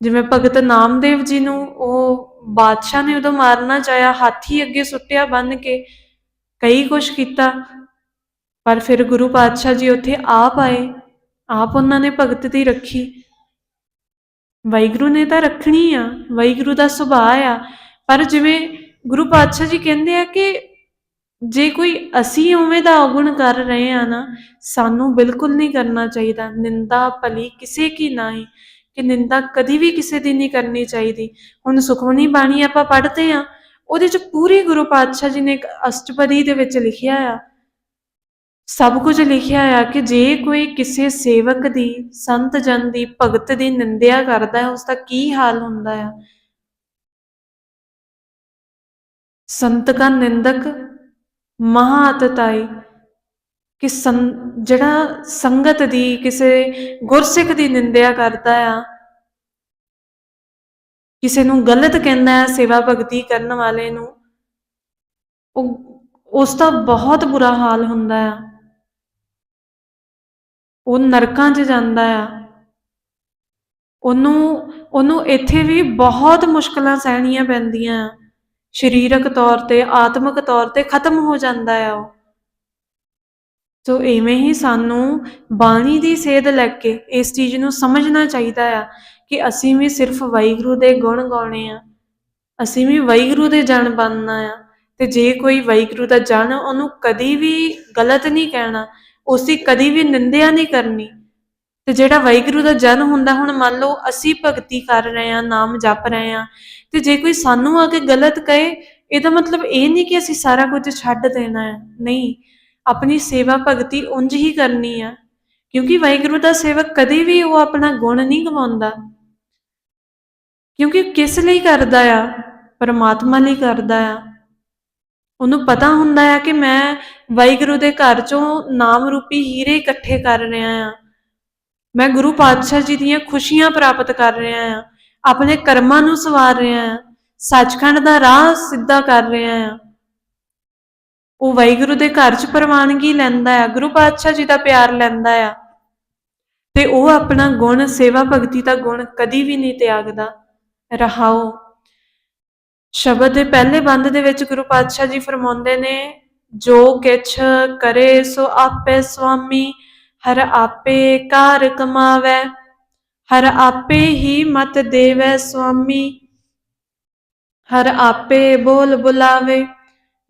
ਜਿਵੇਂ ਭਗਤ ਨਾਮਦੇਵ ਜੀ ਨੂੰ ਉਹ ਬਾਦਸ਼ਾਹ ਨੇ ਉਦੋਂ ਮਾਰਨਾ ਚਾਹਿਆ, ਹਾਥੀ ਅੱਗੇ ਸੁੱਟਿਆ ਬੰਨ ਕੇ, ਕਈ ਕੁਛ ਕੀਤਾ, ਪਰ ਫਿਰ ਗੁਰੂ ਪਾਤਸ਼ਾਹ ਜੀ ਉੱਥੇ ਆਪ ਆਏ, ਆਪ ਉਹਨਾਂ ਨੇ ਭਗਤ ਦੀ ਰੱਖੀ। ਵਾਹਿਗੁਰੂ ਨੇ ਤਾਂ ਰੱਖਣੀ ਆ, ਵਾਹਿਗੁਰੂ ਦਾ ਸੁਭਾਅ ਆ, ਪਰ ਜਿਵੇਂ ਗੁਰੂ ਪਾਤਸ਼ਾਹ ਜੀ ਕਹਿੰਦੇ ਆ ਕਿ ਜੇ ਕੋਈ ਅਸੀਂ ਉਵੇਂ ਦਾ ਅਵਗੁਣ ਕਰ ਰਹੇ ਆ ਨਾ, ਸਾਨੂੰ ਬਿਲਕੁਲ ਨਹੀਂ ਕਰਨਾ ਚਾਹੀਦਾ। ਨਿੰਦਾ ਭਲੀ ਕਿਸੇ ਕੀ ਨਹੀਂ, ਕਿ ਨਿੰਦਾ ਕਦੀ ਵੀ ਕਿਸੇ ਦੀ ਨਹੀਂ ਕਰਨੀ ਚਾਹੀਦੀ। ਹੁਣ ਸੁਖਮਨੀ ਬਾਣੀ ਆਪਾਂ ਪੜ੍ਹਦੇ ਆ ਉਹਦੇ ਚ ਪੂਰੀ ਗੁਰੂ ਪਾਤਸ਼ਾਹ ਜੀ ਨੇ ਇੱਕ ਅਸ਼ਟਪਦੀ ਦੇ ਵਿੱਚ ਲਿਖਿਆ ਆ। ਸਭ ਕੁਝ ਲਿਖਿਆ ਆ ਕਿ ਜੇ ਕੋਈ ਕਿਸੇ ਸੇਵਕ ਦੀ, ਸੰਤ ਜਨ ਦੀ ਭਗਤ ਦੀ ਨਿੰਦਿਆ ਕਰਦਾ ਹੈ ਉਸ ਦਾ ਕੀ ਹਾਲ ਹੁੰਦਾ ਆ? ਸੰਤ ਕਾ ਨਿੰਦਕ ਮਹਾਤਤਾਈ, ਕਿ ਸੰ ਜਿਹੜਾ ਸੰਗਤ ਦੀ, ਕਿਸੇ ਗੁਰਸਿੱਖ ਦੀ ਨਿੰਦਿਆ ਕਰਦਾ ਆ, ਕਿਸੇ ਨੂੰ ਗਲਤ ਕਹਿੰਦਾ ਹੈ ਸੇਵਾ ਭਗਤੀ ਕਰਨ ਵਾਲੇ ਨੂੰ, ਉਹ, ਉਸ ਦਾ ਬਹੁਤ ਬੁਰਾ ਹਾਲ ਹੁੰਦਾ ਆ। ਉਹ ਨਰਕਾਂ 'ਚ ਜਾਂਦਾ ਆ। ਉਹਨੂੰ ਉਹਨੂੰ ਇੱਥੇ ਵੀ ਬਹੁਤ ਮੁਸ਼ਕਲਾਂ ਸਹਿਣੀਆਂ ਪੈਂਦੀਆਂ ਆ। ਸਰੀਰਕ ਤੌਰ ਤੇ, ਆਤਮਿਕ ਤੌਰ ਤੇ ਖਤਮ ਹੋ ਜਾਂਦਾ ਆ ਉਹ। ਸੋ ਇਵੇਂ ਹੀ ਸਾਨੂੰ ਬਾਣੀ ਦੀ ਸੇਧ ਲੈ ਕੇ ਇਸ ਚੀਜ਼ ਨੂੰ ਸਮਝਣਾ ਚਾਹੀਦਾ ਆ ਕਿ ਅਸੀਂ ਵੀ ਸਿਰਫ ਵਾਹਿਗੁਰੂ ਦੇ ਗੁਣ ਗਾਉਣੇ ਆ। ਅਸੀਂ ਵੀ ਵਾਹਿਗੁਰੂ ਦੇ ਜਨ ਬਣਨਾ ਆ ਤੇ ਜੇ ਕੋਈ ਵਾਹਿਗੁਰੂ ਦਾ ਜਨ ਉਹਨੂੰ ਕਦੀ ਵੀ ਗਲਤ ਨਹੀਂ ਕਹਿਣਾ, ਉਸਦੀ ਕਦੀ ਵੀ ਨਿੰਦਿਆ ਨਹੀਂ ਕਰਨੀ, ਤੇ ਜਿਹੜਾ ਵਾਹਿਗੁਰੂ ਦਾ ਜਨ ਹੁੰਦਾ, ਹੁਣ ਮੰਨ ਲਓ ਅਸੀਂ ਭਗਤੀ ਕਰ ਰਹੇ ਆ, ਨਾਮ ਜਪ ਰਹੇ ਆ ਤੇ ਜੇ ਕੋਈ ਸਾਨੂੰ ਆ ਕੇ ਗਲਤ ਕਹੇ, ਇਹਦਾ ਮਤਲਬ ਇਹ ਨਹੀਂ ਕਿ ਅਸੀਂ ਸਾਰਾ ਕੁਝ ਛੱਡ ਦੇਣਾ ਹੈ। ਨਹੀਂ, ਆਪਣੀ ਸੇਵਾ ਭਗਤੀ ਉਂਝ ਹੀ ਕਰਨੀ ਆ, ਕਿਉਂਕਿ ਵਾਹਿਗੁਰੂ ਦਾ ਸੇਵਕ ਕਦੇ ਵੀ ਉਹ ਆਪਣਾ ਗੁਣ ਨਹੀਂ ਗਵਾਉਂਦਾ। ਕਿਉਂਕਿ ਕਿਸ ਲਈ ਕਰਦਾ ਆ? ਪਰਮਾਤਮਾ ਲਈ ਕਰਦਾ ਆ। ਉਹਨੂੰ ਪਤਾ ਹੁੰਦਾ ਆ ਕਿ ਮੈਂ ਵਾਹਿਗੁਰੂ ਦੇ ਘਰ ਚੋਂ ਨਾਮ ਰੂਪੀ ਹੀਰੇ ਇਕੱਠੇ ਕਰ ਰਿਹਾ ਆ। ਮੈਂ ਗੁਰੂ ਪਾਤਸ਼ਾਹ ਜੀ ਦੀਆਂ ਖੁਸ਼ੀਆਂ ਪ੍ਰਾਪਤ ਕਰ ਰਿਹਾ ਆ। ਆਪਣੇ ਕਰਮਾਂ ਨੂੰ ਸਵਾਰ ਰਿਹਾ ਆ ਸੱਚਖੰਡ ਦਾ ਰਾਹ ਸਿੱਧਾ ਕਰ ਰਿਹਾ ਆ ਉਹ ਵਾਹਿਗੁਰੂ ਦੇ ਘਰ 'ਚ ਪ੍ਰਵਾਨਗੀ ਲੈਂਦਾ ਆ ਗੁਰੂ ਪਾਤਸ਼ਾਹ ਜੀ ਦਾ ਪਿਆਰ ਲੈਂਦਾ ਆ ਤੇ ਉਹ ਆਪਣਾ ਗੁਣ, ਸੇਵਾ ਭਗਤੀ ਦਾ ਗੁਣ ਕਦੀ ਵੀ ਨਹੀਂ ਤਿਆਗਦਾ। ਰਹਾਓ। ਸ਼ਬਦ ਦੇ ਪਹਿਲੇ ਬੰਦ ਦੇ ਵਿੱਚ ਗੁਰੂ ਪਾਤਸ਼ਾਹ ਜੀ ਫਰਮਾਉਂਦੇ ਨੇ, ਜੋ ਕਿਛ ਕਰੇ ਸੋ ਆਪੇ ਸੁਆਮੀ ਹਰ ਆਪੇ ਕਾਰ ਕਮਾਵੇ। ਹਰ ਆਪੇ ਹੀ ਮਤ ਦੇਵੇ ਸੁਆਮੀ, ਹਰ ਆਪੇ ਬੋਲ ਬੁਲਾਵੇ।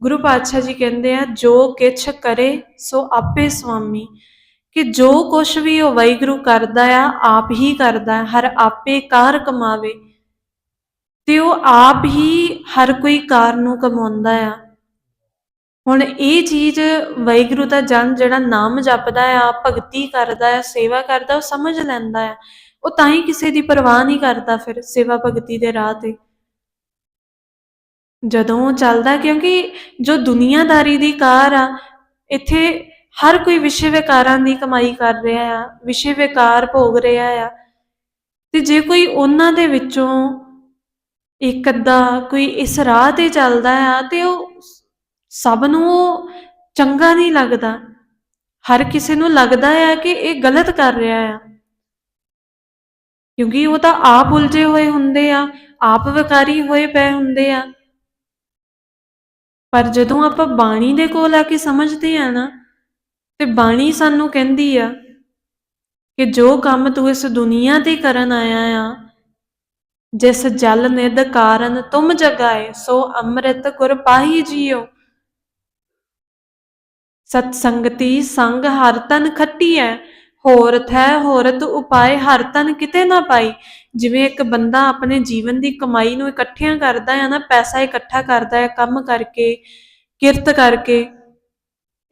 ਗੁਰੂ ਪਾਤਸ਼ਾਹ ਜੀ ਕਹਿੰਦੇ ਆ, ਜੋ ਕਿਛ ਕਰੇ, ਸੋ ਆਪੇ ਸੁਆਮੀ। ਕਿ ਜੋ ਕੁਛ ਵੀ ਉਹ ਵਾਹਿਗੁਰੂ ਕਰਦਾ ਆ, ਆਪ ਹੀ ਕਰਦਾ, ਹਰ ਆਪੇ ਕਾਰ ਕਮਾਵੇ। ਤੇ ਉਹ ਆਪ ਹੀ ਹਰ ਕੋਈ ਕਾਰ ਨੂੰ ਕਮਾਉਂਦਾ ਆ। ਹੁਣ ਇਹ ਚੀਜ਼ ਵਾਹਿਗੁਰੂ ਦਾ ਜਨ ਜਿਹੜਾ ਨਾਮ ਜਪਦਾ ਆ, ਭਗਤੀ ਕਰਦਾ ਆ, ਸੇਵਾ ਕਰਦਾ, ਉਹ ਸਮਝ ਲੈਂਦਾ ਆ। ਉਹ ਤਾਂ ਹੀ ਕਿਸੇ ਦੀ ਪਰਵਾਹ ਨਹੀਂ ਕਰਦਾ ਫਿਰ ਸੇਵਾ ਭਗਤੀ ਦੇ ਰਾਹ ਤੇ। ਜਦੋਂ ਉਹ ਚੱਲਦਾ, ਕਿਉਂਕਿ ਜੋ ਦੁਨੀਆਦਾਰੀ ਦੀ ਕਾਰ ਆ, ਇੱਥੇ ਹਰ ਕੋਈ ਵਿਸ਼ੇ ਵਿਕਾਰਾਂ ਦੀ ਕਮਾਈ ਕਰ ਰਿਹਾ ਆ, ਵਿਸ਼ੇ ਵਿਕਾਰ ਭੋਗ ਰਿਹਾ ਆ। ਤੇ ਜੇ ਕੋਈ ਉਹਨਾਂ ਦੇ ਵਿੱਚੋਂ ਇੱਕ ਅੱਧਾ ਕੋਈ ਇਸ ਰਾਹ ਤੇ ਚੱਲਦਾ ਆ, ਤੇ ਉਹ ਸਭ ਨੂੰ ਉਹ ਚੰਗਾ ਨਹੀਂ ਲੱਗਦਾ। ਹਰ ਕਿਸੇ ਨੂੰ ਲੱਗਦਾ ਆ ਕਿ ਇਹ ਗਲਤ ਕਰ ਰਿਹਾ ਆ। ਕਿਉਂਕਿ ਉਹ ਤਾਂ ਆਪ ਉਲਝੇ ਹੋਏ ਹੁੰਦੇ ਆ, ਆਪ ਵਿਕਾਰੀ ਹੋਏ ਪਏ ਹੁੰਦੇ ਆ। ਪਰ ਜਦੋਂ ਆਪਾਂ ਬਾਣੀ ਦੇ ਕੋਲ ਆ ਕੇ ਸਮਝਦੇ ਆ ਨਾ, ਤੇ ਬਾਣੀ ਸਾਨੂੰ ਕਹਿੰਦੀ ਆ ਕਿ ਜੋ ਕੰਮ ਤੂੰ ਇਸ ਦੁਨੀਆ ਤੇ ਕਰਨ ਆਇਆ ਆ, ਜਿਸ ਜਲ ਨਿਦ ਕਾਰਨ ਤੁਮ ਜਗਾਏ, ਸੋ ਅੰਮ੍ਰਿਤ ਗੁਰ ਪਾਹੀ ਜੀਓ। ਸਤ ਸੰਗਤੀ ਸੰਗ ਹਰ ਤਨ ਖੱਟੀ ਐ ਹੋਰ ਹੈ, ਹੋਰਤ ਉਪਾਏ, ਹਰ ਤਨ ਕਿਤੇ ਨਾ ਪਾਈ। ਜਿਵੇਂ ਇੱਕ ਬੰਦਾ ਆਪਣੇ ਜੀਵਨ ਦੀ ਕਮਾਈ ਨੂੰ ਇਕੱਠਿਆਂ ਕਰਦਾ ਹੈ, ਨਾ ਪੈਸਾ ਇਕੱਠਾ ਕਰਦਾ ਹੈ, ਕੰਮ ਕਰਕੇ, ਕਿਰਤ ਕਰਕੇ।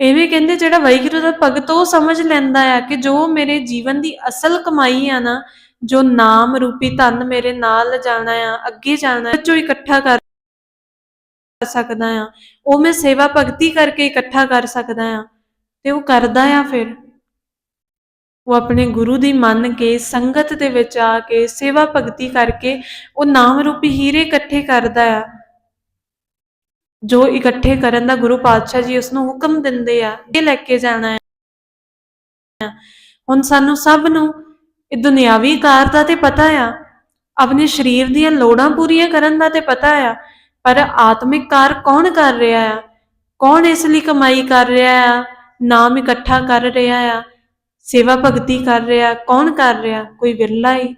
ਐਵੇਂ ਕਹਿੰਦੇ ਜਿਹੜਾ ਵਾਹਿਗੁਰੂ ਦਾ ਭਗਤ ਉਹ ਸਮਝ ਲੈਂਦਾ ਆ ਕਿ ਜੋ ਮੇਰੇ ਜੀਵਨ ਦੀ ਅਸਲ ਕਮਾਈ ਆ ਨਾ, ਜੋ ਨਾਮ ਰੂਪੀ ਧਨ ਮੇਰੇ ਨਾਲ ਜਾਣਾ ਆ, ਅੱਗੇ ਜਾਣਾ ਹੈ ਜੋ ਇਕੱਠਾ ਕਰ ਸਕਦਾ ਆ, ਉਹ ਮੈਂ ਸੇਵਾ ਭਗਤੀ ਕਰਕੇ ਇਕੱਠਾ ਕਰ ਸਕਦਾ ਆ। ਤੇ ਉਹ ਕਰਦਾ ਆ ਫਿਰ। ਉਹ ਆਪਣੇ ਗੁਰੂ ਦੀ ਮੰਨ ਕੇ, ਸੰਗਤ ਦੇ ਵਿੱਚ ਆ ਕੇ, ਸੇਵਾ ਭਗਤੀ ਕਰਕੇ ਉਹ ਨਾਮ ਰੂਪੀ ਹੀਰੇ ਇਕੱਠੇ ਕਰਦਾ ਆ। ਜੋ ਇਕੱਠੇ ਕਰਨ ਦਾ ਗੁਰੂ ਪਾਤਸ਼ਾਹ ਜੀ ਉਸ ਨੂੰ ਹੁਕਮ ਦਿੰਦੇ ਆ ਇਹ ਲੈ ਕੇ ਜਾਣਾ ਹੈ ਹੁਣ ਸਾਨੂੰ ਸਭ ਨੂੰ ਇਹ ਦੁਨਿਆਵੀ ਕਾਰ ਦਾ ਤੇ ਪਤਾ ਆ, ਆਪਣੇ ਸਰੀਰ ਦੀਆਂ ਲੋੜਾਂ ਪੂਰੀਆਂ ਕਰਨ ਦਾ ਤੇ ਪਤਾ ਆ, ਪਰ ਆਤਮਿਕ ਕਾਰ ਕੌਣ ਕਰ ਰਿਹਾ ਆ? ਕੌਣ ਇਸ ਲਈ ਕਮਾਈ ਕਰ ਰਿਹਾ ਆ? ਨਾਮ ਇਕੱਠਾ ਕਰ ਰਿਹਾ ਆ? ਸੇਵਾ ਭਗਤੀ ਕਰ ਰਿਹਾ, ਕੌਣ ਕਰ ਰਿਹਾ? ਕੋਈ ਵਿਰਲਾ ਹੀ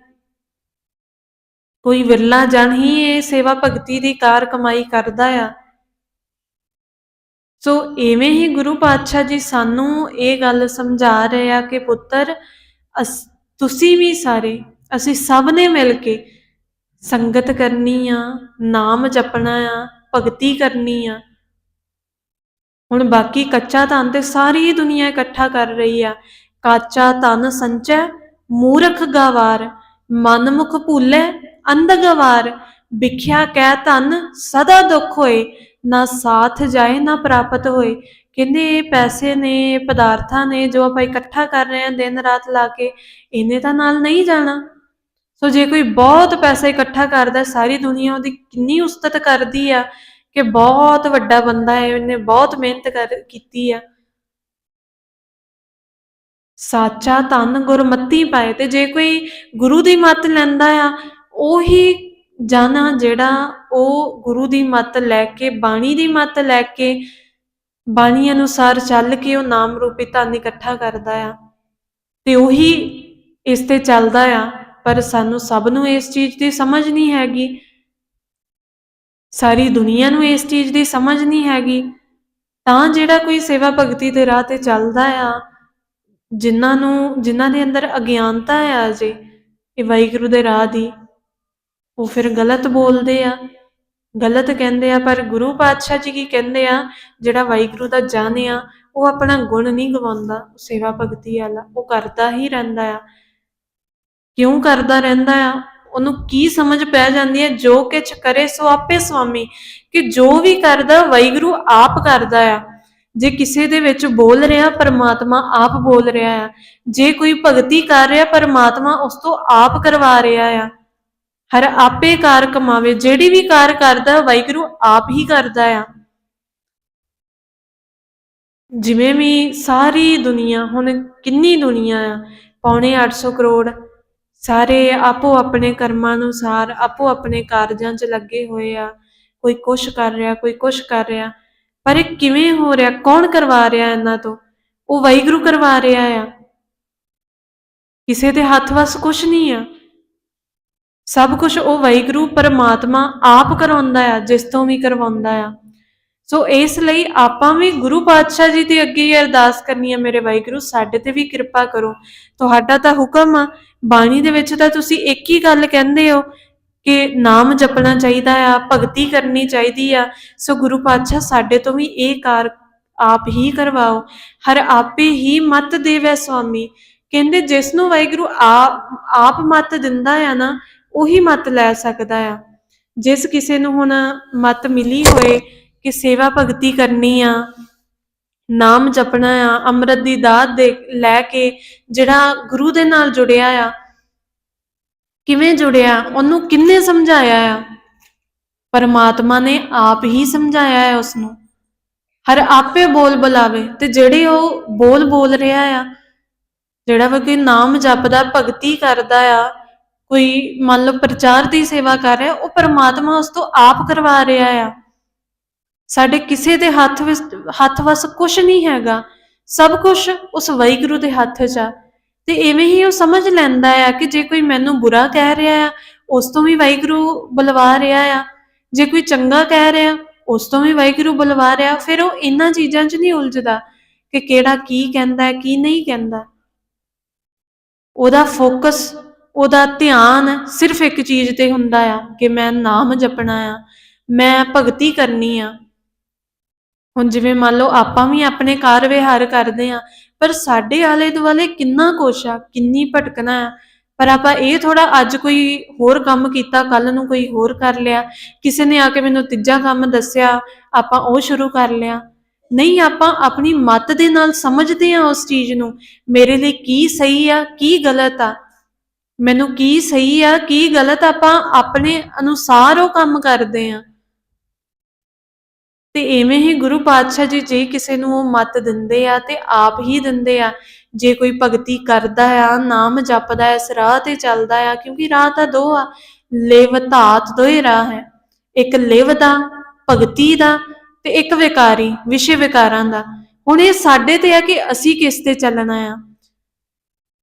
ਕੋਈ ਵਿਰਲਾ ਜਨ ਹੀ ਇਹ ਸੇਵਾ ਭਗਤੀ ਦੀ ਕਾਰ ਕਮਾਈ ਕਰਦਾ ਆ। ਸੋ ਐਵੇਂ ਹੀ ਗੁਰੂ ਪਾਤਸ਼ਾਹ ਜੀ ਸਾਨੂੰ ਇਹ ਗੱਲ ਸਮਝਾ ਰਹੇ ਆ ਕਿ ਪੁੱਤਰ, ਅਸ- ਤੁਸੀਂ ਵੀ ਸਾਰੇ, ਅਸੀਂ ਸਭ ਨੇ ਮਿਲ ਕੇ ਸੰਗਤ ਕਰਨੀ ਆ, ਨਾਮ ਜਪਣਾ ਆ, ਭਗਤੀ ਕਰਨੀ ਆ। ਹੁਣ ਬਾਕੀ ਕੱਚਾ ਧਨ ਤੇ ਸਾਰੀ ਦੁਨੀਆ ਇਕੱਠਾ ਕਰ ਰਹੀ ਆ। ਕਾਚਾ ਧਨ ਸੰਚੈ, ਮੂਰਖ ਗਵਾਰ। ਮਨ ਮੁਖ ਭੂਲੇ, ਅੰਧ ਗਵਾਰ। ਵਿਖਿਆ ਕਹਿ ਧਨ, ਸਦਾ ਦੁੱਖ ਹੋਏ। ਨਾ ਸਾਥ ਜਾਏ, ਨਾ ਪ੍ਰਾਪਤ ਹੋਏ। ਕਹਿੰਦੇ ਇਹ ਪੈਸੇ ਨੇ, ਪਦਾਰਥਾਂ ਨੇ, ਜੋ ਆਪਾਂ ਇਕੱਠਾ ਕਰ ਰਹੇ ਹਾਂ ਦਿਨ ਰਾਤ ਲਾ ਕੇ, ਇਹਨੇ ਤਾਂ ਨਾਲ ਨਹੀਂ ਜਾਣਾ। ਸੋ ਜੇ ਕੋਈ ਬਹੁਤ ਪੈਸਾ ਇਕੱਠਾ ਕਰਦਾ, ਸਾਰੀ ਦੁਨੀਆ ਉਹਦੀ ਕਿੰਨੀ ਉਸਤਤ ਕਰਦੀ ਆ ਕਿ ਬਹੁਤ ਵੱਡਾ ਬੰਦਾ ਹੈ, ਇਹਨੇ ਬਹੁਤ ਮਿਹਨਤ ਕਰ, ਕੀਤੀ ਆ। ਸਾਚਾ ਧਨ ਗੁਰਮਤੀ ਪਾਏ ਤੇ ਜੇ ਕੋਈ ਗੁਰੂ ਦੀ ਮੱਤ ਲੈਂਦਾ ਆ, ਉਹੀ ਜਨ ਜਿਹੜਾ ਉਹ ਗੁਰੂ ਦੀ ਮੱਤ ਲੈ ਕੇ, ਬਾਣੀ ਦੀ ਮੱਤ ਲੈ ਕੇ, ਬਾਣੀ ਅਨੁਸਾਰ ਚੱਲ ਕੇ ਉਹ ਨਾਮ ਰੂਪੀ ਧਨ ਇਕੱਠਾ ਕਰਦਾ ਆ। ਤੇ ਉਹੀ ਇਸ ਤੇ ਚੱਲਦਾ ਆ, ਪਰ ਸਾਨੂੰ ਸਭ ਨੂੰ ਇਸ ਚੀਜ਼ ਦੀ ਸਮਝ ਨਹੀਂ ਹੈਗੀ। ਸਾਰੀ ਦੁਨੀਆ ਨੂੰ ਇਸ ਚੀਜ਼ ਦੀ ਸਮਝ ਨਹੀਂ ਹੈਗੀ। ਤਾਂ ਜਿਹੜਾ ਕੋਈ ਸੇਵਾ ਭਗਤੀ ਦੇ ਰਾਹ ਤੇ ਚੱਲਦਾ ਆ ਜਿਨ੍ਹਾਂ ਨੂੰ, ਜਿਨ੍ਹਾਂ ਦੇ ਅੰਦਰ ਅਗਿਆਨਤਾ ਆ ਅਜੇ ਇਹ ਵਾਹਿਗੁਰੂ ਦੇ ਰਾਹ ਦੀ, ਉਹ ਫਿਰ ਗਲਤ ਬੋਲਦੇ ਆ, ਗਲਤ ਕਹਿੰਦੇ ਆ, ਪਰ ਗੁਰੂ ਪਾਤਸ਼ਾਹ ਜੀ ਕੀ ਕਹਿੰਦੇ ਆ, ਜਿਹੜਾ ਵਾਹਿਗੁਰੂ ਦਾ ਜਨ ਆ, ਉਹ ਆਪਣਾ ਗੁਣ ਨਹੀਂ ਗਵਾਉਂਦਾ ਸੇਵਾ ਭਗਤੀ ਵਾਲਾ, ਉਹ ਕਰਦਾ ਹੀ ਰਹਿੰਦਾ ਆ। ਕਿਉਂ ਕਰਦਾ ਰਹਿੰਦਾ ਆ? ਉਹਨੂੰ ਕੀ ਸਮਝ ਪੈ ਜਾਂਦੀ ਹੈ? ਜੋ ਕਿਛ ਕਰੇ ਸੋ ਆਪੇ ਸੁਆਮੀ ਕਿ ਜੋ ਵੀ ਕਰਦਾ, ਵਾਹਿਗੁਰੂ ਆਪ ਕਰਦਾ ਆ। ਜੇ ਕਿਸੇ ਦੇ ਵਿੱਚ ਬੋਲ ਰਿਹਾ, ਪਰਮਾਤਮਾ ਆਪ ਬੋਲ ਰਿਹਾ ਆ। ਜੇ ਕੋਈ ਭਗਤੀ ਕਰ ਰਿਹਾ, ਪਰਮਾਤਮਾ ਉਸ ਤੋਂ ਆਪ ਕਰਵਾ ਰਿਹਾ ਆ। ਹਰ ਆਪੇ ਕਾਰ ਕਮਾਵੇ, ਜਿਹੜੀ ਵੀ ਕਾਰ ਕਰਦਾ, ਵਾਹਿਗੁਰੂ ਆਪ ਹੀ ਕਰਦਾ ਆ। ਜਿਵੇਂ ਵੀ ਸਾਰੀ ਦੁਨੀਆ, ਹੁਣ ਕਿੰਨੀ ਦੁਨੀਆ ਆ? ਪੌਣੇ 800 ਕਰੋੜ। ਸਾਰੇ ਆਪੋ ਆਪਣੇ ਕਰਮਾਂ ਅਨੁਸਾਰ, ਆਪੋ ਆਪਣੇ ਕਾਰਜਾਂ 'ਚ ਲੱਗੇ ਹੋਏ ਆ। ਕੋਈ ਕੁਛ ਕਰ ਰਿਹਾ, ਕੋਈ ਕੁਛ ਕਰ ਰਿਹਾ। ਪਰ ਇਹ ਕਿਵੇਂ ਹੋ ਰਿਹਾ? ਕੌਣ ਕਰਵਾ ਰਿਹਾ ਇਹਨਾਂ ਤੋਂ? ਉਹ ਵਾਹਿਗੁਰੂ ਕਰਵਾ ਰਿਹਾ ਆ। ਕਿਸੇ ਦੇ ਹੱਥ ਵਸ ਕੁਛ ਨਹੀਂ ਆ। ਸਭ ਕੁਝ ਉਹ ਵਾਹਿਗੁਰੂ, ਪਰਮਾਤਮਾ ਆਪ ਕਰਾਉਂਦਾ ਆ, ਜਿਸ ਤੋਂ ਵੀ ਕਰਵਾਉਂਦਾ ਆ। ਸੋ ਇਸ ਲਈ ਆਪਾਂ ਵੀ ਗੁਰੂ ਪਾਤਸ਼ਾਹ ਜੀ ਦੇ ਅੱਗੇ ਹੀ ਅਰਦਾਸ ਕਰਨੀ ਆ, ਮੇਰੇ ਵਾਹਿਗੁਰੂ, ਸਾਡੇ ਤੇ ਵੀ ਕਿਰਪਾ ਕਰੋ। ਤੁਹਾਡਾ ਤਾਂ ਹੁਕਮ ਆ। ਬਾਣੀ ਦੇ ਵਿੱਚ ਤਾਂ ਤੁਸੀਂ ਇੱਕ ਹੀ ਗੱਲ ਕਹਿੰਦੇ ਹੋ ਕਿ ਨਾਮ ਜਪਣਾ ਚਾਹੀਦਾ ਆ, ਭਗਤੀ ਕਰਨੀ ਚਾਹੀਦੀ ਆ। ਸੋ ਗੁਰੂ ਪਾਤਸ਼ਾਹ ਸਾਡੇ ਤੋਂ ਵੀ ਇਹ ਕਾਰ ਆਪ ਹੀ ਕਰਵਾਓ। ਹਰ ਆਪੇ ਹੀ ਮਤ ਦੇਵੇ ਸੁਆਮੀ ਕਹਿੰਦੇ ਜਿਸ ਨੂੰ ਵਾਹਿਗੁਰੂ ਆਪ ਆਪ ਮਤ ਦਿੰਦਾ ਆ ਨਾ, ਉਹੀ ਮਤ ਲੈ ਸਕਦਾ ਆ। ਜਿਸ ਕਿਸੇ ਨੂੰ ਹੁਣ ਮਤ ਮਿਲੀ ਹੋਏ ਕਿ ਸੇਵਾ ਭਗਤੀ ਕਰਨੀ ਆ, ਨਾਮ ਜਪਣਾ ਆ, ਅੰਮ੍ਰਿਤ ਦੀ ਦਾਤ ਦੇ, ਲੈ ਕੇ ਜਿਹੜਾ ਗੁਰੂ ਦੇ ਨਾਲ ਜੁੜਿਆ ਆ ਕਿਵੇਂ ਜੁੜਿਆ, ਉਹਨੂੰ ਕਿੰਨੇ ਸਮਝਾਇਆ ਆ? ਪਰਮਾਤਮਾ ਨੇ ਆਪ ਹੀ ਸਮਝਾਇਆ ਹੈ ਉਸ ਨੂੰ ਹਰ ਆਪੇ ਬੋਲ ਬੁਲਾਵੇ ਤੇ ਜਿਹੜੇ ਉਹ ਬੋਲ ਬੋਲ ਰਿਹਾ ਆ, ਜਿਹੜਾ ਵਾ ਕੋਈ ਨਾਮ ਜਪਦਾ, ਭਗਤੀ ਕਰਦਾ ਆ, ਕੋਈ ਮੰਨ ਲਓ ਪ੍ਰਚਾਰ ਦੀ ਸੇਵਾ ਕਰ ਰਿਹਾ, ਉਹ ਪਰਮਾਤਮਾ ਉਸ ਤੋਂ ਆਪ ਕਰਵਾ ਰਿਹਾ ਆ। ਸਾਡੇ ਕਿਸੇ ਦੇ ਹੱਥ ਵਿੱਚ, ਹੱਥ ਵਸ ਕੁਝ ਨਹੀਂ ਹੈਗਾ। ਸਭ ਕੁਝ ਉਸ ਵਾਹਿਗੁਰੂ ਦੇ ਹੱਥ 'ਚ ਆ। ਤੇ ਐਵੇਂ ਹੀ ਉਹ ਸਮਝ ਲੈਂਦਾ ਆ ਕਿ ਜੇ ਕੋਈ ਮੈਨੂੰ ਬੁਰਾ ਕਹਿ ਰਿਹਾ ਆ, ਉਸ ਤੋਂ ਵੀ ਵਾਹਿਗੁਰੂ ਬੁਲਵਾ ਰਿਹਾ ਆ। ਜੇ ਕੋਈ ਚੰਗਾ ਕਹਿ ਰਿਹਾ, ਉਸ ਤੋਂ ਵੀ ਵਾਹਿਗੁਰੂ ਬੁਲਵਾ ਰਿਹਾ। ਫਿਰ ਉਹ ਇਹਨਾਂ ਚੀਜ਼ਾਂ 'ਚ ਨਹੀਂ ਉਲਝਦਾ ਕਿ ਕਿਹੜਾ ਕੀ ਕਹਿੰਦਾ ਹੈ ਕੀ ਨਹੀਂ ਕਹਿੰਦਾ। ਉਹਦਾ ਫੋਕਸ, ਉਹਦਾ ਧਿਆਨ ਸਿਰਫ ਇੱਕ ਚੀਜ਼ ਤੇ ਹੁੰਦਾ ਆ ਕਿ ਮੈਂ ਨਾਮ ਜਪਣਾ ਆ, ਮੈਂ ਭਗਤੀ ਕਰਨੀ ਆ। ਹੁਣ ਜਿਵੇਂ ਮੰਨ ਲਓ ਆਪਾਂ ਵੀ ਆਪਣੇ ਕਾਰ ਵਿਹਾਰ ਕਰਦੇ ਆ ਪਰ ਸਾਡੇ ਆਲੇ ਦੁਆਲੇ ਕਿੰਨਾ ਕੁਛ ਆ, ਕਿੰਨੀ ਭਟਕਣਾ ਆ। ਪਰ ਆਪਾਂ ਇਹ ਥੋੜਾ ਅੱਜ ਕੋਈ ਹੋਰ ਕੰਮ ਕੀਤਾ ਕੱਲ ਨੂੰ ਕੋਈ ਹੋਰ ਕਰ ਲਿਆ, ਕਿਸੇ ਨੇ ਆ ਕੇ ਮੈਨੂੰ ਤੀਜਾ ਕੰਮ ਦੱਸਿਆ, ਆਪਾਂ ਉਹ ਸ਼ੁਰੂ ਕਰ ਲਿਆ। ਨਹੀਂ, ਆਪਾਂ ਆਪਣੀ ਮਤ ਦੇ ਨਾਲ ਸਮਝਦੇ ਆ ਉਸ ਚੀਜ਼ ਨੂੰ, ਮੇਰੇ ਲਈ ਕੀ ਸਹੀ ਆ, ਕੀ ਗਲਤ ਆ। ਮੈਨੂੰ ਕੀ ਸਹੀ ਆ, ਕੀ ਗਲਤ ਆਪਾਂ ਆਪਣੇ ਅਨੁਸਾਰ ਉਹ ਕੰਮ ਕਰਦੇ ਆ ਤੇ ਐਵੇਂ ਹੀ ਗੁਰੂ ਪਾਤਸ਼ਾਹ ਜੀ ਜੇ ਕਿਸੇ ਨੂੰ ਉਹ ਮਤ ਦਿੰਦੇ ਆ ਤੇ ਆਪ ਹੀ ਦਿੰਦੇ ਆ। ਜੇ ਕੋਈ ਭਗਤੀ ਕਰਦਾ ਆ, ਨਾਮ ਜਪਦਾ ਹੈ ਇਸ ਰਾਹ ਤੇ ਚੱਲਦਾ ਆ, ਕਿਉਂਕਿ ਰਾਹ ਤਾਂ ਦੋ ਆ, ਲਿਵ ਧਾਤ ਦੋ ਰਾਹ ਹੈ। ਇੱਕ ਲਿਵ ਦਾ, ਭਗਤੀ ਦਾ ਤੇ ਇੱਕ ਵਿਕਾਰੀ, ਵਿਸ਼ੇ ਵਿਕਾਰਾਂ ਦਾ। ਹੁਣ ਇਹ ਸਾਡੇ ਤੇ ਆ ਕਿ ਅਸੀਂ ਕਿਸ ਤੇ ਚੱਲਣਾ ਆ?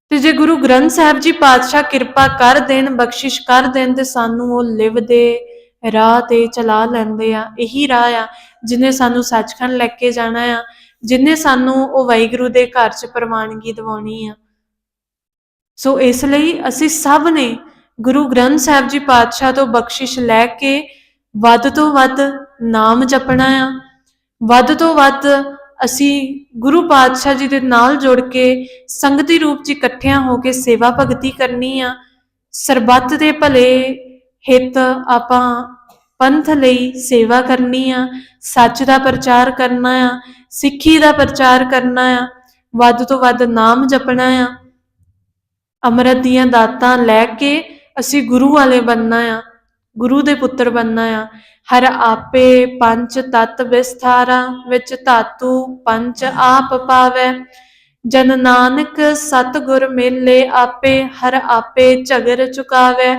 ਤੇ ਜੇ ਗੁਰੂ ਗ੍ਰੰਥ ਸਾਹਿਬ ਜੀ ਪਾਤਸ਼ਾਹ ਕਿਰਪਾ ਕਰ ਦੇਣ, ਬਖਸ਼ਿਸ਼ ਕਰ ਦੇਣ ਤੇ ਸਾਨੂੰ ਉਹ ਲਿਵ ਦੇ ਰਾਹ ਤੇ ਚਲਾ ਲੈਂਦੇ ਆ, ਇਹੀ ਰਾਹ ਆ। ਜਿਨੇ ਸਾਨੂੰ ਸੱਚਖੰਡ ਲੈ ਕੇ ਜਾਣਾ ਆ, ਜਿਨੇ ਸਾਨੂੰ ਉਹ ਵਾਹਿਗੁਰੂ ਦੇ ਘਰ 'ਚ ਪ੍ਰਵਾਨਗੀ ਦਿਵਾਉਣੀ ਆ। ਸੋ ਇਸ ਲਈ ਅਸੀਂ ਸਭ ਨੇ ਗੁਰੂ ਗ੍ਰੰਥ ਸਾਹਿਬ ਜੀ ਪਾਤਸ਼ਾਹ ਤੋਂ ਬਖਸ਼ਿਸ਼ ਲੈ ਕੇ ਵੱਧ ਤੋਂ ਵੱਧ ਨਾਮ ਜਪਣਾ ਆ। ਵੱਧ ਤੋਂ ਵੱਧ ਅਸੀਂ ਗੁਰੂ ਪਾਤਸ਼ਾਹ ਜੀ ਦੇ ਨਾਲ ਜੁੜ ਕੇ ਸੰਗਤੀ ਰੂਪ 'ਚ ਇਕੱਠਿਆਂ ਹੋ ਕੇ ਸੇਵਾ ਭਗਤੀ ਕਰਨੀ ਆ। ਸਰਬੱਤ ਦੇ ਭਲੇ ਹਿੱਤ ਆਪਾਂ ਪੰਥ ਲਈ ਸੇਵਾ ਕਰਨੀ ਆ, ਸੱਚ ਦਾ ਪ੍ਰਚਾਰ ਕਰਨਾ ਆ, ਸਿੱਖੀ ਦਾ ਪ੍ਰਚਾਰ ਕਰਨਾ ਆ, ਵੱਧ ਤੋਂ ਵੱਧ ਨਾਮ ਜਪਣਾ ਆ। ਅੰਮ੍ਰਿਤ ਦੀਆਂ ਦਾਤਾਂ ਲੈ ਕੇ ਅਸੀਂ ਗੁਰੂ ਵਾਲੇ ਬੰਨਣਾ ਆ, ਗੁਰੂ ਦੇ ਪੁੱਤਰ ਬੰਨਣਾ ਆ। ਹਰ ਆਪੇ ਪੰਜ ਤਤ ਵਿਸਥਾਰਾ ਵਿੱਚ ਧਾਤੂ ਪੰਜ ਆਪ ਪਾਵੈ। ਜਨ ਨਾਨਕ ਸਤਿਗੁਰ ਮੇਲੇ ਆਪੇ, ਹਰ ਆਪੇ ਝਗਰ ਚੁਕਾਵੈ।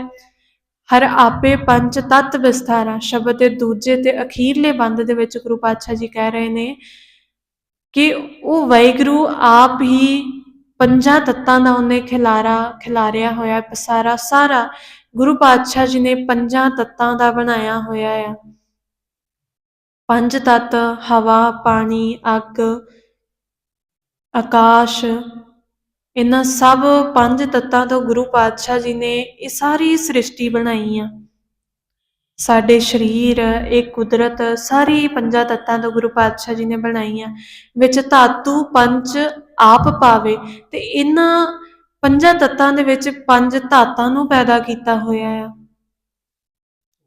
ਹਰ ਆਪੇ ਪੰਜ ਤਤ ਵਿਸਥਾਰਾ, ਸ਼ਬਦ ਦੇ ਦੂਜੇ ਤੇ ਅਖੀਰਲੇ ਬੰਦ ਦੇ ਵਿੱਚ ਗੁਰੂ ਪਾਤਸ਼ਾਹ ਜੀ ਕਹਿ ਰਹੇ ਨੇ ਕਿ ਉਹ ਵਾਹਿਗੁਰੂ ਆਪ ਹੀ ਪੰਜਾਂ ਤੱਤਾਂ ਦਾ ਉਹਨੇ ਖਿਲਾਰਾ, ਖਿਲਾਰਿਆ ਹੋਇਆ, ਪਸਾਰਾ ਸਾਰਾ ਗੁਰੂ ਪਾਤਸ਼ਾਹ ਜੀ ਨੇ ਪੰਜਾਂ ਤੱਤਾਂ ਦਾ ਬਣਾਇਆ ਹੋਇਆ ਆ। ਪੰਜ ਤੱਤ, ਹਵਾ, ਪਾਣੀ, ਅੱਗ, ਆਕਾਸ਼ ਇਹਨਾਂ ਸਭ ਪੰਜ ਤੱਤਾਂ ਤੋਂ ਗੁਰੂ ਪਾਤਸ਼ਾਹ ਜੀ ਨੇ ਇਹ ਸਾਰੀ ਸ੍ਰਿਸ਼ਟੀ ਬਣਾਈ ਆ। ਸਾਡੇ ਸਰੀਰ, ਇਹ ਕੁਦਰਤ, ਸਾਰੀ ਪੰਜਾਂ ਤੱਤਾਂ ਤੋਂ ਗੁਰੂ ਪਾਤਸ਼ਾਹ ਜੀ ਨੇ ਬਣਾਈ ਆ। ਵਿੱਚ ਧਾਤੂ, ਪੰਜ ਆਪ ਪਾਵੇ ਤੇ ਇਹਨਾਂ ਪੰਜਾਂ ਤੱਤਾਂ ਦੇ ਵਿੱਚ ਪੰਜ ਧਾਤਾਂ ਨੂੰ ਪੈਦਾ ਕੀਤਾ ਹੋਇਆ ਆ।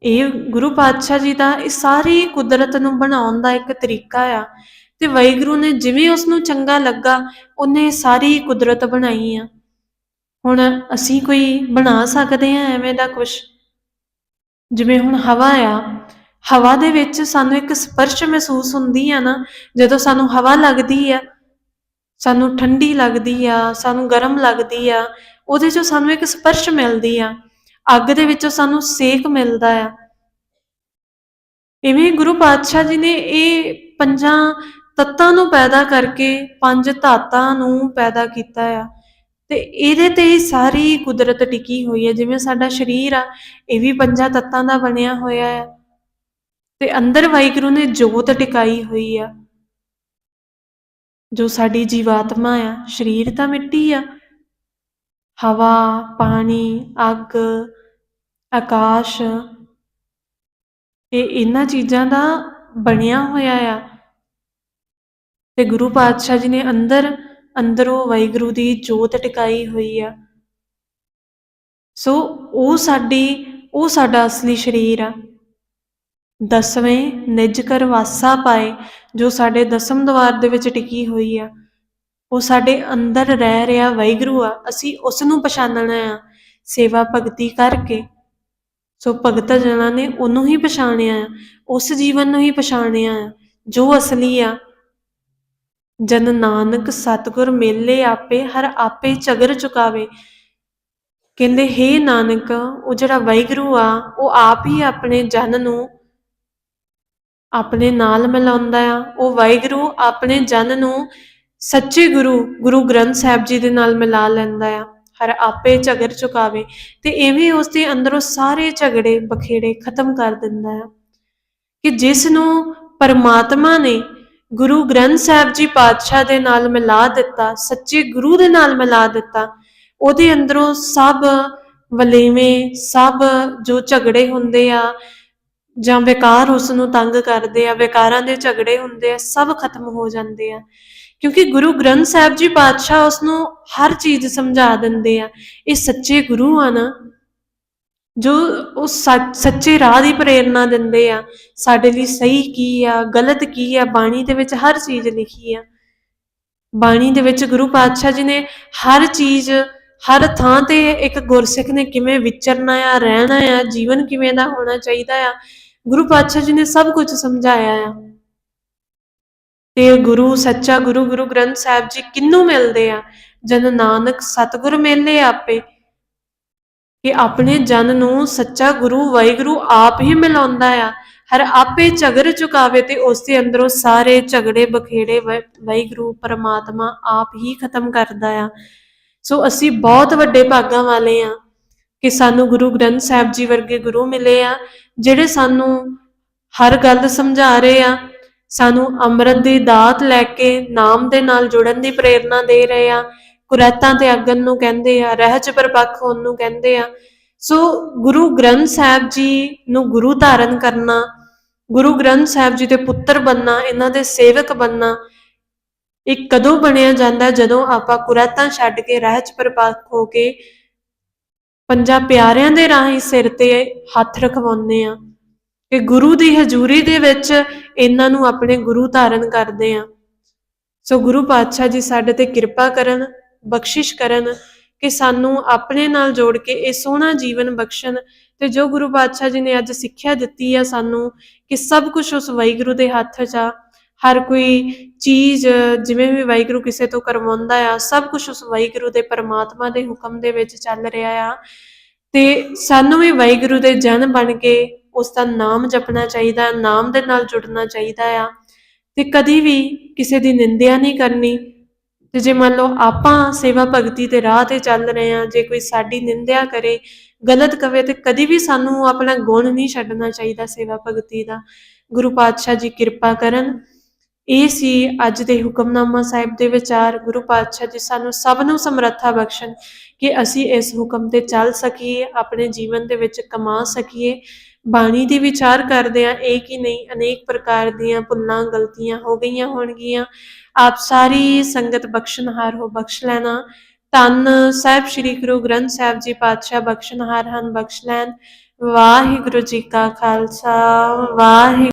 ਇਹ ਗੁਰੂ ਪਾਤਸ਼ਾਹ ਜੀ ਦਾ ਇਹ ਸਾਰੀ ਕੁਦਰਤ ਨੂੰ ਬਣਾਉਣ ਦਾ ਇੱਕ ਤਰੀਕਾ ਆ। ਤੇ ਵਾਹਿਗੁਰੂ ਨੇ ਜਿਵੇਂ ਉਸ ਨੂੰ ਚੰਗਾ ਲੱਗਾ, ਉਹਨੇ ਸਾਰੀ ਕੁਦਰਤ ਬਣਾਈ ਆ। ਹੁਣ ਅਸੀਂ ਕੋਈ ਬਣਾ ਸਕਦੇ ਆ ਐਵੇਂ ਦਾ ਕੁਝ ਜਿਵੇਂ ਹੁਣ ਹਵਾ ਆ, ਹਵਾ ਦੇ ਵਿੱਚ ਸਾਨੂੰ ਇੱਕ ਸਪਰਸ਼ ਮਹਿਸੂਸ ਹੁੰਦੀ ਆ ਨਾ, ਜਦੋਂ ਸਾਨੂੰ ਹਵਾ ਲੱਗਦੀ ਆ, ਸਾਨੂੰ ਠੰਡੀ ਲੱਗਦੀ ਆ, ਸਾਨੂੰ ਗਰਮ ਲੱਗਦੀ ਆ, ਉਹਦੇ ਚੋਂ ਸਾਨੂੰ ਇੱਕ ਸਪਰਸ਼ ਮਿਲਦੀ ਆ। ਅੱਗ ਦੇ ਵਿੱਚੋਂ ਸਾਨੂੰ ਸੇਕ ਮਿਲਦਾ ਆ। ਇਵੇਂ ਗੁਰੂ ਪਾਤਸ਼ਾਹ ਜੀ ਨੇ ਇਹ ਪੰਜਾਂ ਤੱਤਾਂ ਨੂੰ ਪੈਦਾ ਕਰਕੇ ਪੰਜ ਧਾਤਾਂ ਨੂੰ ਪੈਦਾ ਕੀਤਾ ਆ। ਤੇ ਇਹਦੇ ਤੇ ਹੀ ਸਾਰੀ ਕੁਦਰਤ ਟਿਕੀ ਹੋਈ ਹੈ ਜਿਵੇਂ ਸਾਡਾ ਸਰੀਰ ਆ, ਇਹ ਵੀ ਪੰਜਾਂ ਤੱਤਾਂ ਦਾ ਬਣਿਆ ਹੋਇਆ ਹੈ ਤੇ ਅੰਦਰ ਵਾਹਿਗੁਰੂ ਨੇ ਜੋਤ ਟਿਕਾਈ ਹੋਈ ਆ। ਜੋ ਸਾਡੀ ਜੀਵਾਤਮਾ ਆ, ਸਰੀਰ ਤਾਂ ਮਿੱਟੀ ਆ। ਹਵਾ, ਪਾਣੀ, ਅੱਗ, ਆਕਾਸ਼, ਇਹ ਇਹਨਾਂ ਚੀਜ਼ਾਂ ਦਾ ਬਣਿਆ ਹੋਇਆ ਆ। ਤੇ ਗੁਰੂ ਪਾਤਸ਼ਾਹ ਜੀ ਨੇ ਅੰਦਰ, ਅੰਦਰੋਂ ਵਾਹਿਗੁਰੂ ਦੀ ਜੋਤ ਟਿਕਾਈ ਹੋਈ ਆ। ਸੋ ਉਹ ਸਾਡੀ, ਉਹ ਸਾਡਾ ਅਸਲੀ ਸਰੀਰ ਆ। ਦਸਵੇਂ ਨਿਜ ਕਰ ਵਾਸਾ ਪਾਏ, ਜੋ ਸਾਡੇ ਦਸਮ ਦਵਾਰ ਦੇ ਵਿੱਚ ਟਿਕੀ ਹੋਈ ਆ। ਉਹ ਸਾਡੇ ਅੰਦਰ ਰਹਿ ਰਿਹਾ ਵਾਹਿਗੁਰੂ ਆ। ਅਸੀਂ ਉਸ ਨੂੰ ਪਛਾਣਨਾ ਆ, ਸੇਵਾ ਭਗਤੀ ਕਰਕੇ। ਸੋ ਭਗਤ ਜਨਾਂ ਨੇ ਉਹਨੂੰ ਹੀ ਪਛਾਣਿਆ ਆ ਉਸ ਜੀਵਨ ਨੂੰ ਹੀ ਪਛਾਣਿਆ ਆ ਜੋ ਅਸਲੀ ਆ। ਜਨ ਨਾਨਕ ਸਤਗੁਰ ਮੇਲੇ ਆਪੇ, ਹਰ ਆਪੇ ਝਗਰ ਚੁਕਾਵੇ। ਕਹਿੰਦੇ, ਹੇ ਨਾਨਕ, ਉਹ ਜਿਹੜਾ ਵਾਹਿਗੁਰੂ ਆ, ਉਹ ਆਪ ਹੀ ਆਪਣੇ ਜਨ ਨੂੰ ਆਪਣੇ ਨਾਲ ਮਿਲਾਉਂਦਾ ਆ। ਉਹ ਵਾਹਿਗੁਰੂ ਆਪਣੇ ਜਨ ਨੂੰ ਸੱਚੇ ਗੁਰੂ ਗੁਰੂ ਗ੍ਰੰਥ ਸਾਹਿਬ ਜੀ ਦੇ ਨਾਲ ਮਿਲਾ ਲੈਂਦਾ ਆ। ਹਰ ਆਪੇ ਝਗਰ ਚੁਕਾਵੇ। ਤੇ ਐਵੇਂ ਉਸ ਦੇ ਅੰਦਰੋਂ ਸਾਰੇ ਝਗੜੇ, ਬਖੇੜੇ ਖਤਮ ਕਰ ਦਿੰਦਾ ਆ। ਕਿ ਜਿਸ ਨੂੰ ਪਰਮਾਤਮਾ ਨੇ ਗੁਰੂ ਗ੍ਰੰਥ ਸਾਹਿਬ ਜੀ ਪਾਤਸ਼ਾਹ ਦੇ ਨਾਲ ਮਿਲਾ ਦਿੱਤਾ, ਸੱਚੇ ਗੁਰੂ ਦੇ ਨਾਲ ਮਿਲਾ ਦਿੱਤਾ, ਉਹਦੇ ਅੰਦਰੋਂ ਸਭ ਵਲੇਵੇਂ, ਸਭ ਜੋ ਝਗੜੇ ਹੁੰਦੇ ਆ ਜਾਂ ਵਿਕਾਰ ਉਸ ਨੂੰ ਤੰਗ ਕਰਦੇ ਆ, ਵਿਕਾਰਾਂ ਦੇ ਝਗੜੇ ਹੁੰਦੇ ਆ, ਸਭ ਖਤਮ ਹੋ ਜਾਂਦੇ ਆ। ਕਿਉਂਕਿ ਗੁਰੂ ਗ੍ਰੰਥ ਸਾਹਿਬ ਜੀ ਪਾਤਸ਼ਾਹ ਉਸ ਨੂੰ ਹਰ ਚੀਜ਼ ਸਮਝਾ ਦਿੰਦੇ ਆ, ਇਹ ਸੱਚੇ ਗੁਰੂ ਆ ਨਾ। ਜੋ ਉਹ ਸੱਚੇ ਰਾਹ ਦੀ ਪ੍ਰੇਰਣਾ ਦਿੰਦੇ ਆ, ਸਾਡੇ ਲਈ ਸਹੀ ਕੀ ਆ, ਗਲਤ ਕੀ ਆ, ਬਾਣੀ ਦੇ ਵਿੱਚ ਹਰ ਚੀਜ਼ ਲਿਖੀ ਆ। ਬਾਣੀ ਦੇ ਵਿੱਚ ਗੁਰੂ ਪਾਤਸ਼ਾਹ ਜੀ ਨੇ ਹਰ ਚੀਜ਼, ਹਰ ਥਾਂ ਤੇ ਇੱਕ ਗੁਰਸਿੱਖ ਨੇ ਕਿਵੇਂ ਵਿਚਰਨਾ ਆ, ਰਹਿਣਾ ਆ, ਜੀਵਨ ਕਿਵੇਂ ਦਾ ਹੋਣਾ ਚਾਹੀਦਾ ਆ, ਗੁਰੂ ਪਾਤਸ਼ਾਹ ਜੀ ਨੇ ਸਭ ਕੁਝ ਸਮਝਾਇਆ ਆ। ਤੇ ਗੁਰੂ ਸੱਚਾ ਗੁਰੂ ਗੁਰੂ ਗ੍ਰੰਥ ਸਾਹਿਬ ਜੀ ਕਿੰਨੂੰ ਮਿਲਦੇ ਆ? ਜਨ ਨਾਨਕ ਸਤਿਗੁਰ ਮੇਲੇ ਆਪੇ ਕਿ ਆਪਣੇ ਜਨ ਨੂੰ ਸੱਚਾ ਗੁਰੂ ਵਾਹਿਗੁਰੂ ਆਪ ਹੀ ਮਿਲਾਉਂਦਾ ਆ। ਹਰ ਆਪੇ ਝਗੜ ਚੁਕਾਵੇ ਤੇ ਉਸ ਦੇ ਅੰਦਰੋਂ ਸਾਰੇ ਝਗੜੇ ਬਖੇੜੇ ਵਾਹਿਗੁਰੂ, ਪਰਮਾਤਮਾ ਆਪ ਹੀ ਖਤਮ ਕਰਦਾ ਆ। ਸੋ ਅਸੀਂ ਬਹੁਤ ਵੱਡੇ ਭਾਗਾਂ ਵਾਲੇ ਆ ਕਿ ਸਾਨੂੰ ਗੁਰੂ ਗ੍ਰੰਥ ਸਾਹਿਬ ਜੀ ਵਰਗੇ ਗੁਰੂ ਮਿਲੇ ਆ, ਜਿਹੜੇ ਸਾਨੂੰ ਹਰ ਗੱਲ ਸਮਝਾ ਰਹੇ ਆ। ਸਾਨੂੰ ਅੰਮ੍ਰਿਤ ਦੀ ਦਾਤ ਲੈ ਕੇ ਨਾਮ ਦੇ ਨਾਲ ਜੁੜਨ ਦੀ ਪ੍ਰੇਰਣਾ ਦੇ ਰਹੇ ਆ। ਕੁਰੈਤਾਂ ਤੇ ਅਗਨ ਨੂੰ ਕਹਿੰਦੇ ਆ, ਰਹਿਜ ਪਰਪੱਖ ਹੋਣ ਨੂੰ ਕਹਿੰਦੇ ਆ। ਸੋ ਗੁਰੂ ਗ੍ਰੰਥ ਸਾਹਿਬ ਜੀ ਨੂੰ ਗੁਰੂ ਧਾਰਨ ਕਰਨਾ, ਗੁਰੂ ਗ੍ਰੰਥ ਸਾਹਿਬ ਜੀ ਦੇ ਪੁੱਤਰ ਬੰਨਾ ਇਹਨਾਂ ਦੇ ਸੇਵਕ ਬੰਨਾ ਇਹ ਕਦੋਂ ਬਣਿਆ ਜਾਂਦਾ? ਜਦੋਂ ਆਪਾਂ ਕੁਰੈਤਾਂ ਛੱਡ ਕੇ ਰਹਿਜ ਪਰਪੱਖ ਹੋ ਕੇ ਪੰਜਾਂ ਪਿਆਰਿਆਂ ਦੇ ਰਾਹੀਂ ਸਿਰ ਤੇ ਹੱਥ ਰਖਵਾਉਂਦੇ ਆ ਕਿ ਗੁਰੂ ਦੀ ਹਜ਼ੂਰੀ ਦੇ ਵਿੱਚ ਇਹਨਾਂ ਨੂੰ ਆਪਣੇ ਗੁਰੂ ਧਾਰਨ ਕਰਦੇ ਆ। ਸੋ ਗੁਰੂ ਪਾਤਸ਼ਾਹ ਜੀ ਸਾਡੇ ਤੇ ਕਿਰਪਾ ਕਰਨ ਬਖਸ਼ਿਸ਼ ਕਰਨ ਕਿ ਸਾਨੂੰ ਆਪਣੇ ਨਾਲ ਜੋੜ ਕੇ ਇਹ ਸੋਹਣਾ ਜੀਵਨ ਬਖਸ਼ਣ ਤੇ ਜੋ ਗੁਰੂ ਪਾਤਸ਼ਾਹ ਜੀ ਨੇ ਅੱਜ ਸਿੱਖਿਆ ਦਿੱਤੀ ਆ ਸਾਨੂੰ ਕਿ ਸਭ ਕੁਝ ਉਸ ਵਾਹਿਗੁਰੂ ਦੇ ਹੱਥ 'ਚ ਆ, ਹਰ ਕੋਈ ਚੀਜ਼ ਜਿਵੇਂ ਵੀ ਵਾਹਿਗੁਰੂ ਕਿਸੇ ਤੋਂ ਕਰਵਾਉਂਦਾ ਆ, ਸਭ ਕੁਝ ਉਸ ਵਾਹਿਗੁਰੂ ਦੇ ਪਰਮਾਤਮਾ ਦੇ ਹੁਕਮ ਦੇ ਵਿੱਚ ਚੱਲ ਰਿਹਾ ਆ ਤੇ ਸਾਨੂੰ ਵੀ ਵਾਹਿਗੁਰੂ ਦੇ ਜਨ ਬਣ ਕੇ ਉਸ ਦਾ ਨਾਮ ਜਪਣਾ ਚਾਹੀਦਾ, ਨਾਮ ਦੇ ਨਾਲ ਜੁੜਨਾ ਚਾਹੀਦਾ ਆ ਤੇ ਕਦੀ ਵੀ ਕਿਸੇ ਦੀ ਨਿੰਦਿਆ ਨਹੀਂ ਕਰਨੀ ਤੇ ਜੇ ਮੰਨ ਲਓ ਆਪਾਂ ਸੇਵਾ ਭਗਤੀ ਦੇ ਰਾਹ ਤੇ ਚੱਲ ਰਹੇ ਆ ਜੇ ਕੋਈ ਸਾਡੀ ਨਿੰਦਿਆ ਕਰੇ, ਗਲਤ ਕਵੇ, ਤੇ ਕਦੀ ਵੀ ਸਾਨੂੰ ਆਪਣਾ ਗੁਣ ਨਹੀਂ ਛੱਡਣਾ ਚਾਹੀਦਾ ਸੇਵਾ ਭਗਤੀ ਦਾ। ਗੁਰੂ ਪਾਤਸ਼ਾਹ ਜੀ ਕਿਰਪਾ ਕਰਨ। ਇਹ ਸੀ ਅੱਜ ਦੇ ਹੁਕਮਨਾਮਾ ਸਾਹਿਬ ਦੇ ਵਿਚਾਰ। ਗੁਰੂ ਪਾਤਸ਼ਾਹ ਜੀ ਸਾਨੂੰ ਸਭ ਨੂੰ ਸਮਰੱਥਾ ਬਖਸ਼ਣ ਕਿ ਅਸੀਂ ਇਸ ਹੁਕਮ ਤੇ ਚੱਲ ਸਕੀਏ, ਆਪਣੇ ਜੀਵਨ ਦੇ ਵਿੱਚ ਕਮਾ ਸਕੀਏ। ਬਾਣੀ ਦੀ ਵਿਚਾਰ ਕਰਦੇ ਆ ਇਹ ਕਿ ਨਹੀਂ, ਅਨੇਕ ਪ੍ਰਕਾਰ ਦੀਆਂ ਭੁੱਲਾਂ, ਗਲਤੀਆਂ ਹੋ ਗਈਆਂ ਹੋਣਗੀਆਂ। ਆਪ ਸਾਰੀ ਸੰਗਤ ਬਖਸ਼ਣਹਾਰ ਹੋ ਬਖਸ਼ ਲੈਣਾ। ਧੰਨ ਸਾਹਿਬ ਸ੍ਰੀ ਗੁਰੂ ਗ੍ਰੰਥ ਸਾਹਿਬ ਜੀ ਪਾਤਸ਼ਾਹ ਬਖਸ਼ਣਹਾਰ ਹਨ ਬਖਸ਼ ਲੈਣ। ਵਾਹਿਗੁਰੂ ਜੀ ਕਾ ਖਾਲਸਾ ਵਾਹਿਗੁਰੂ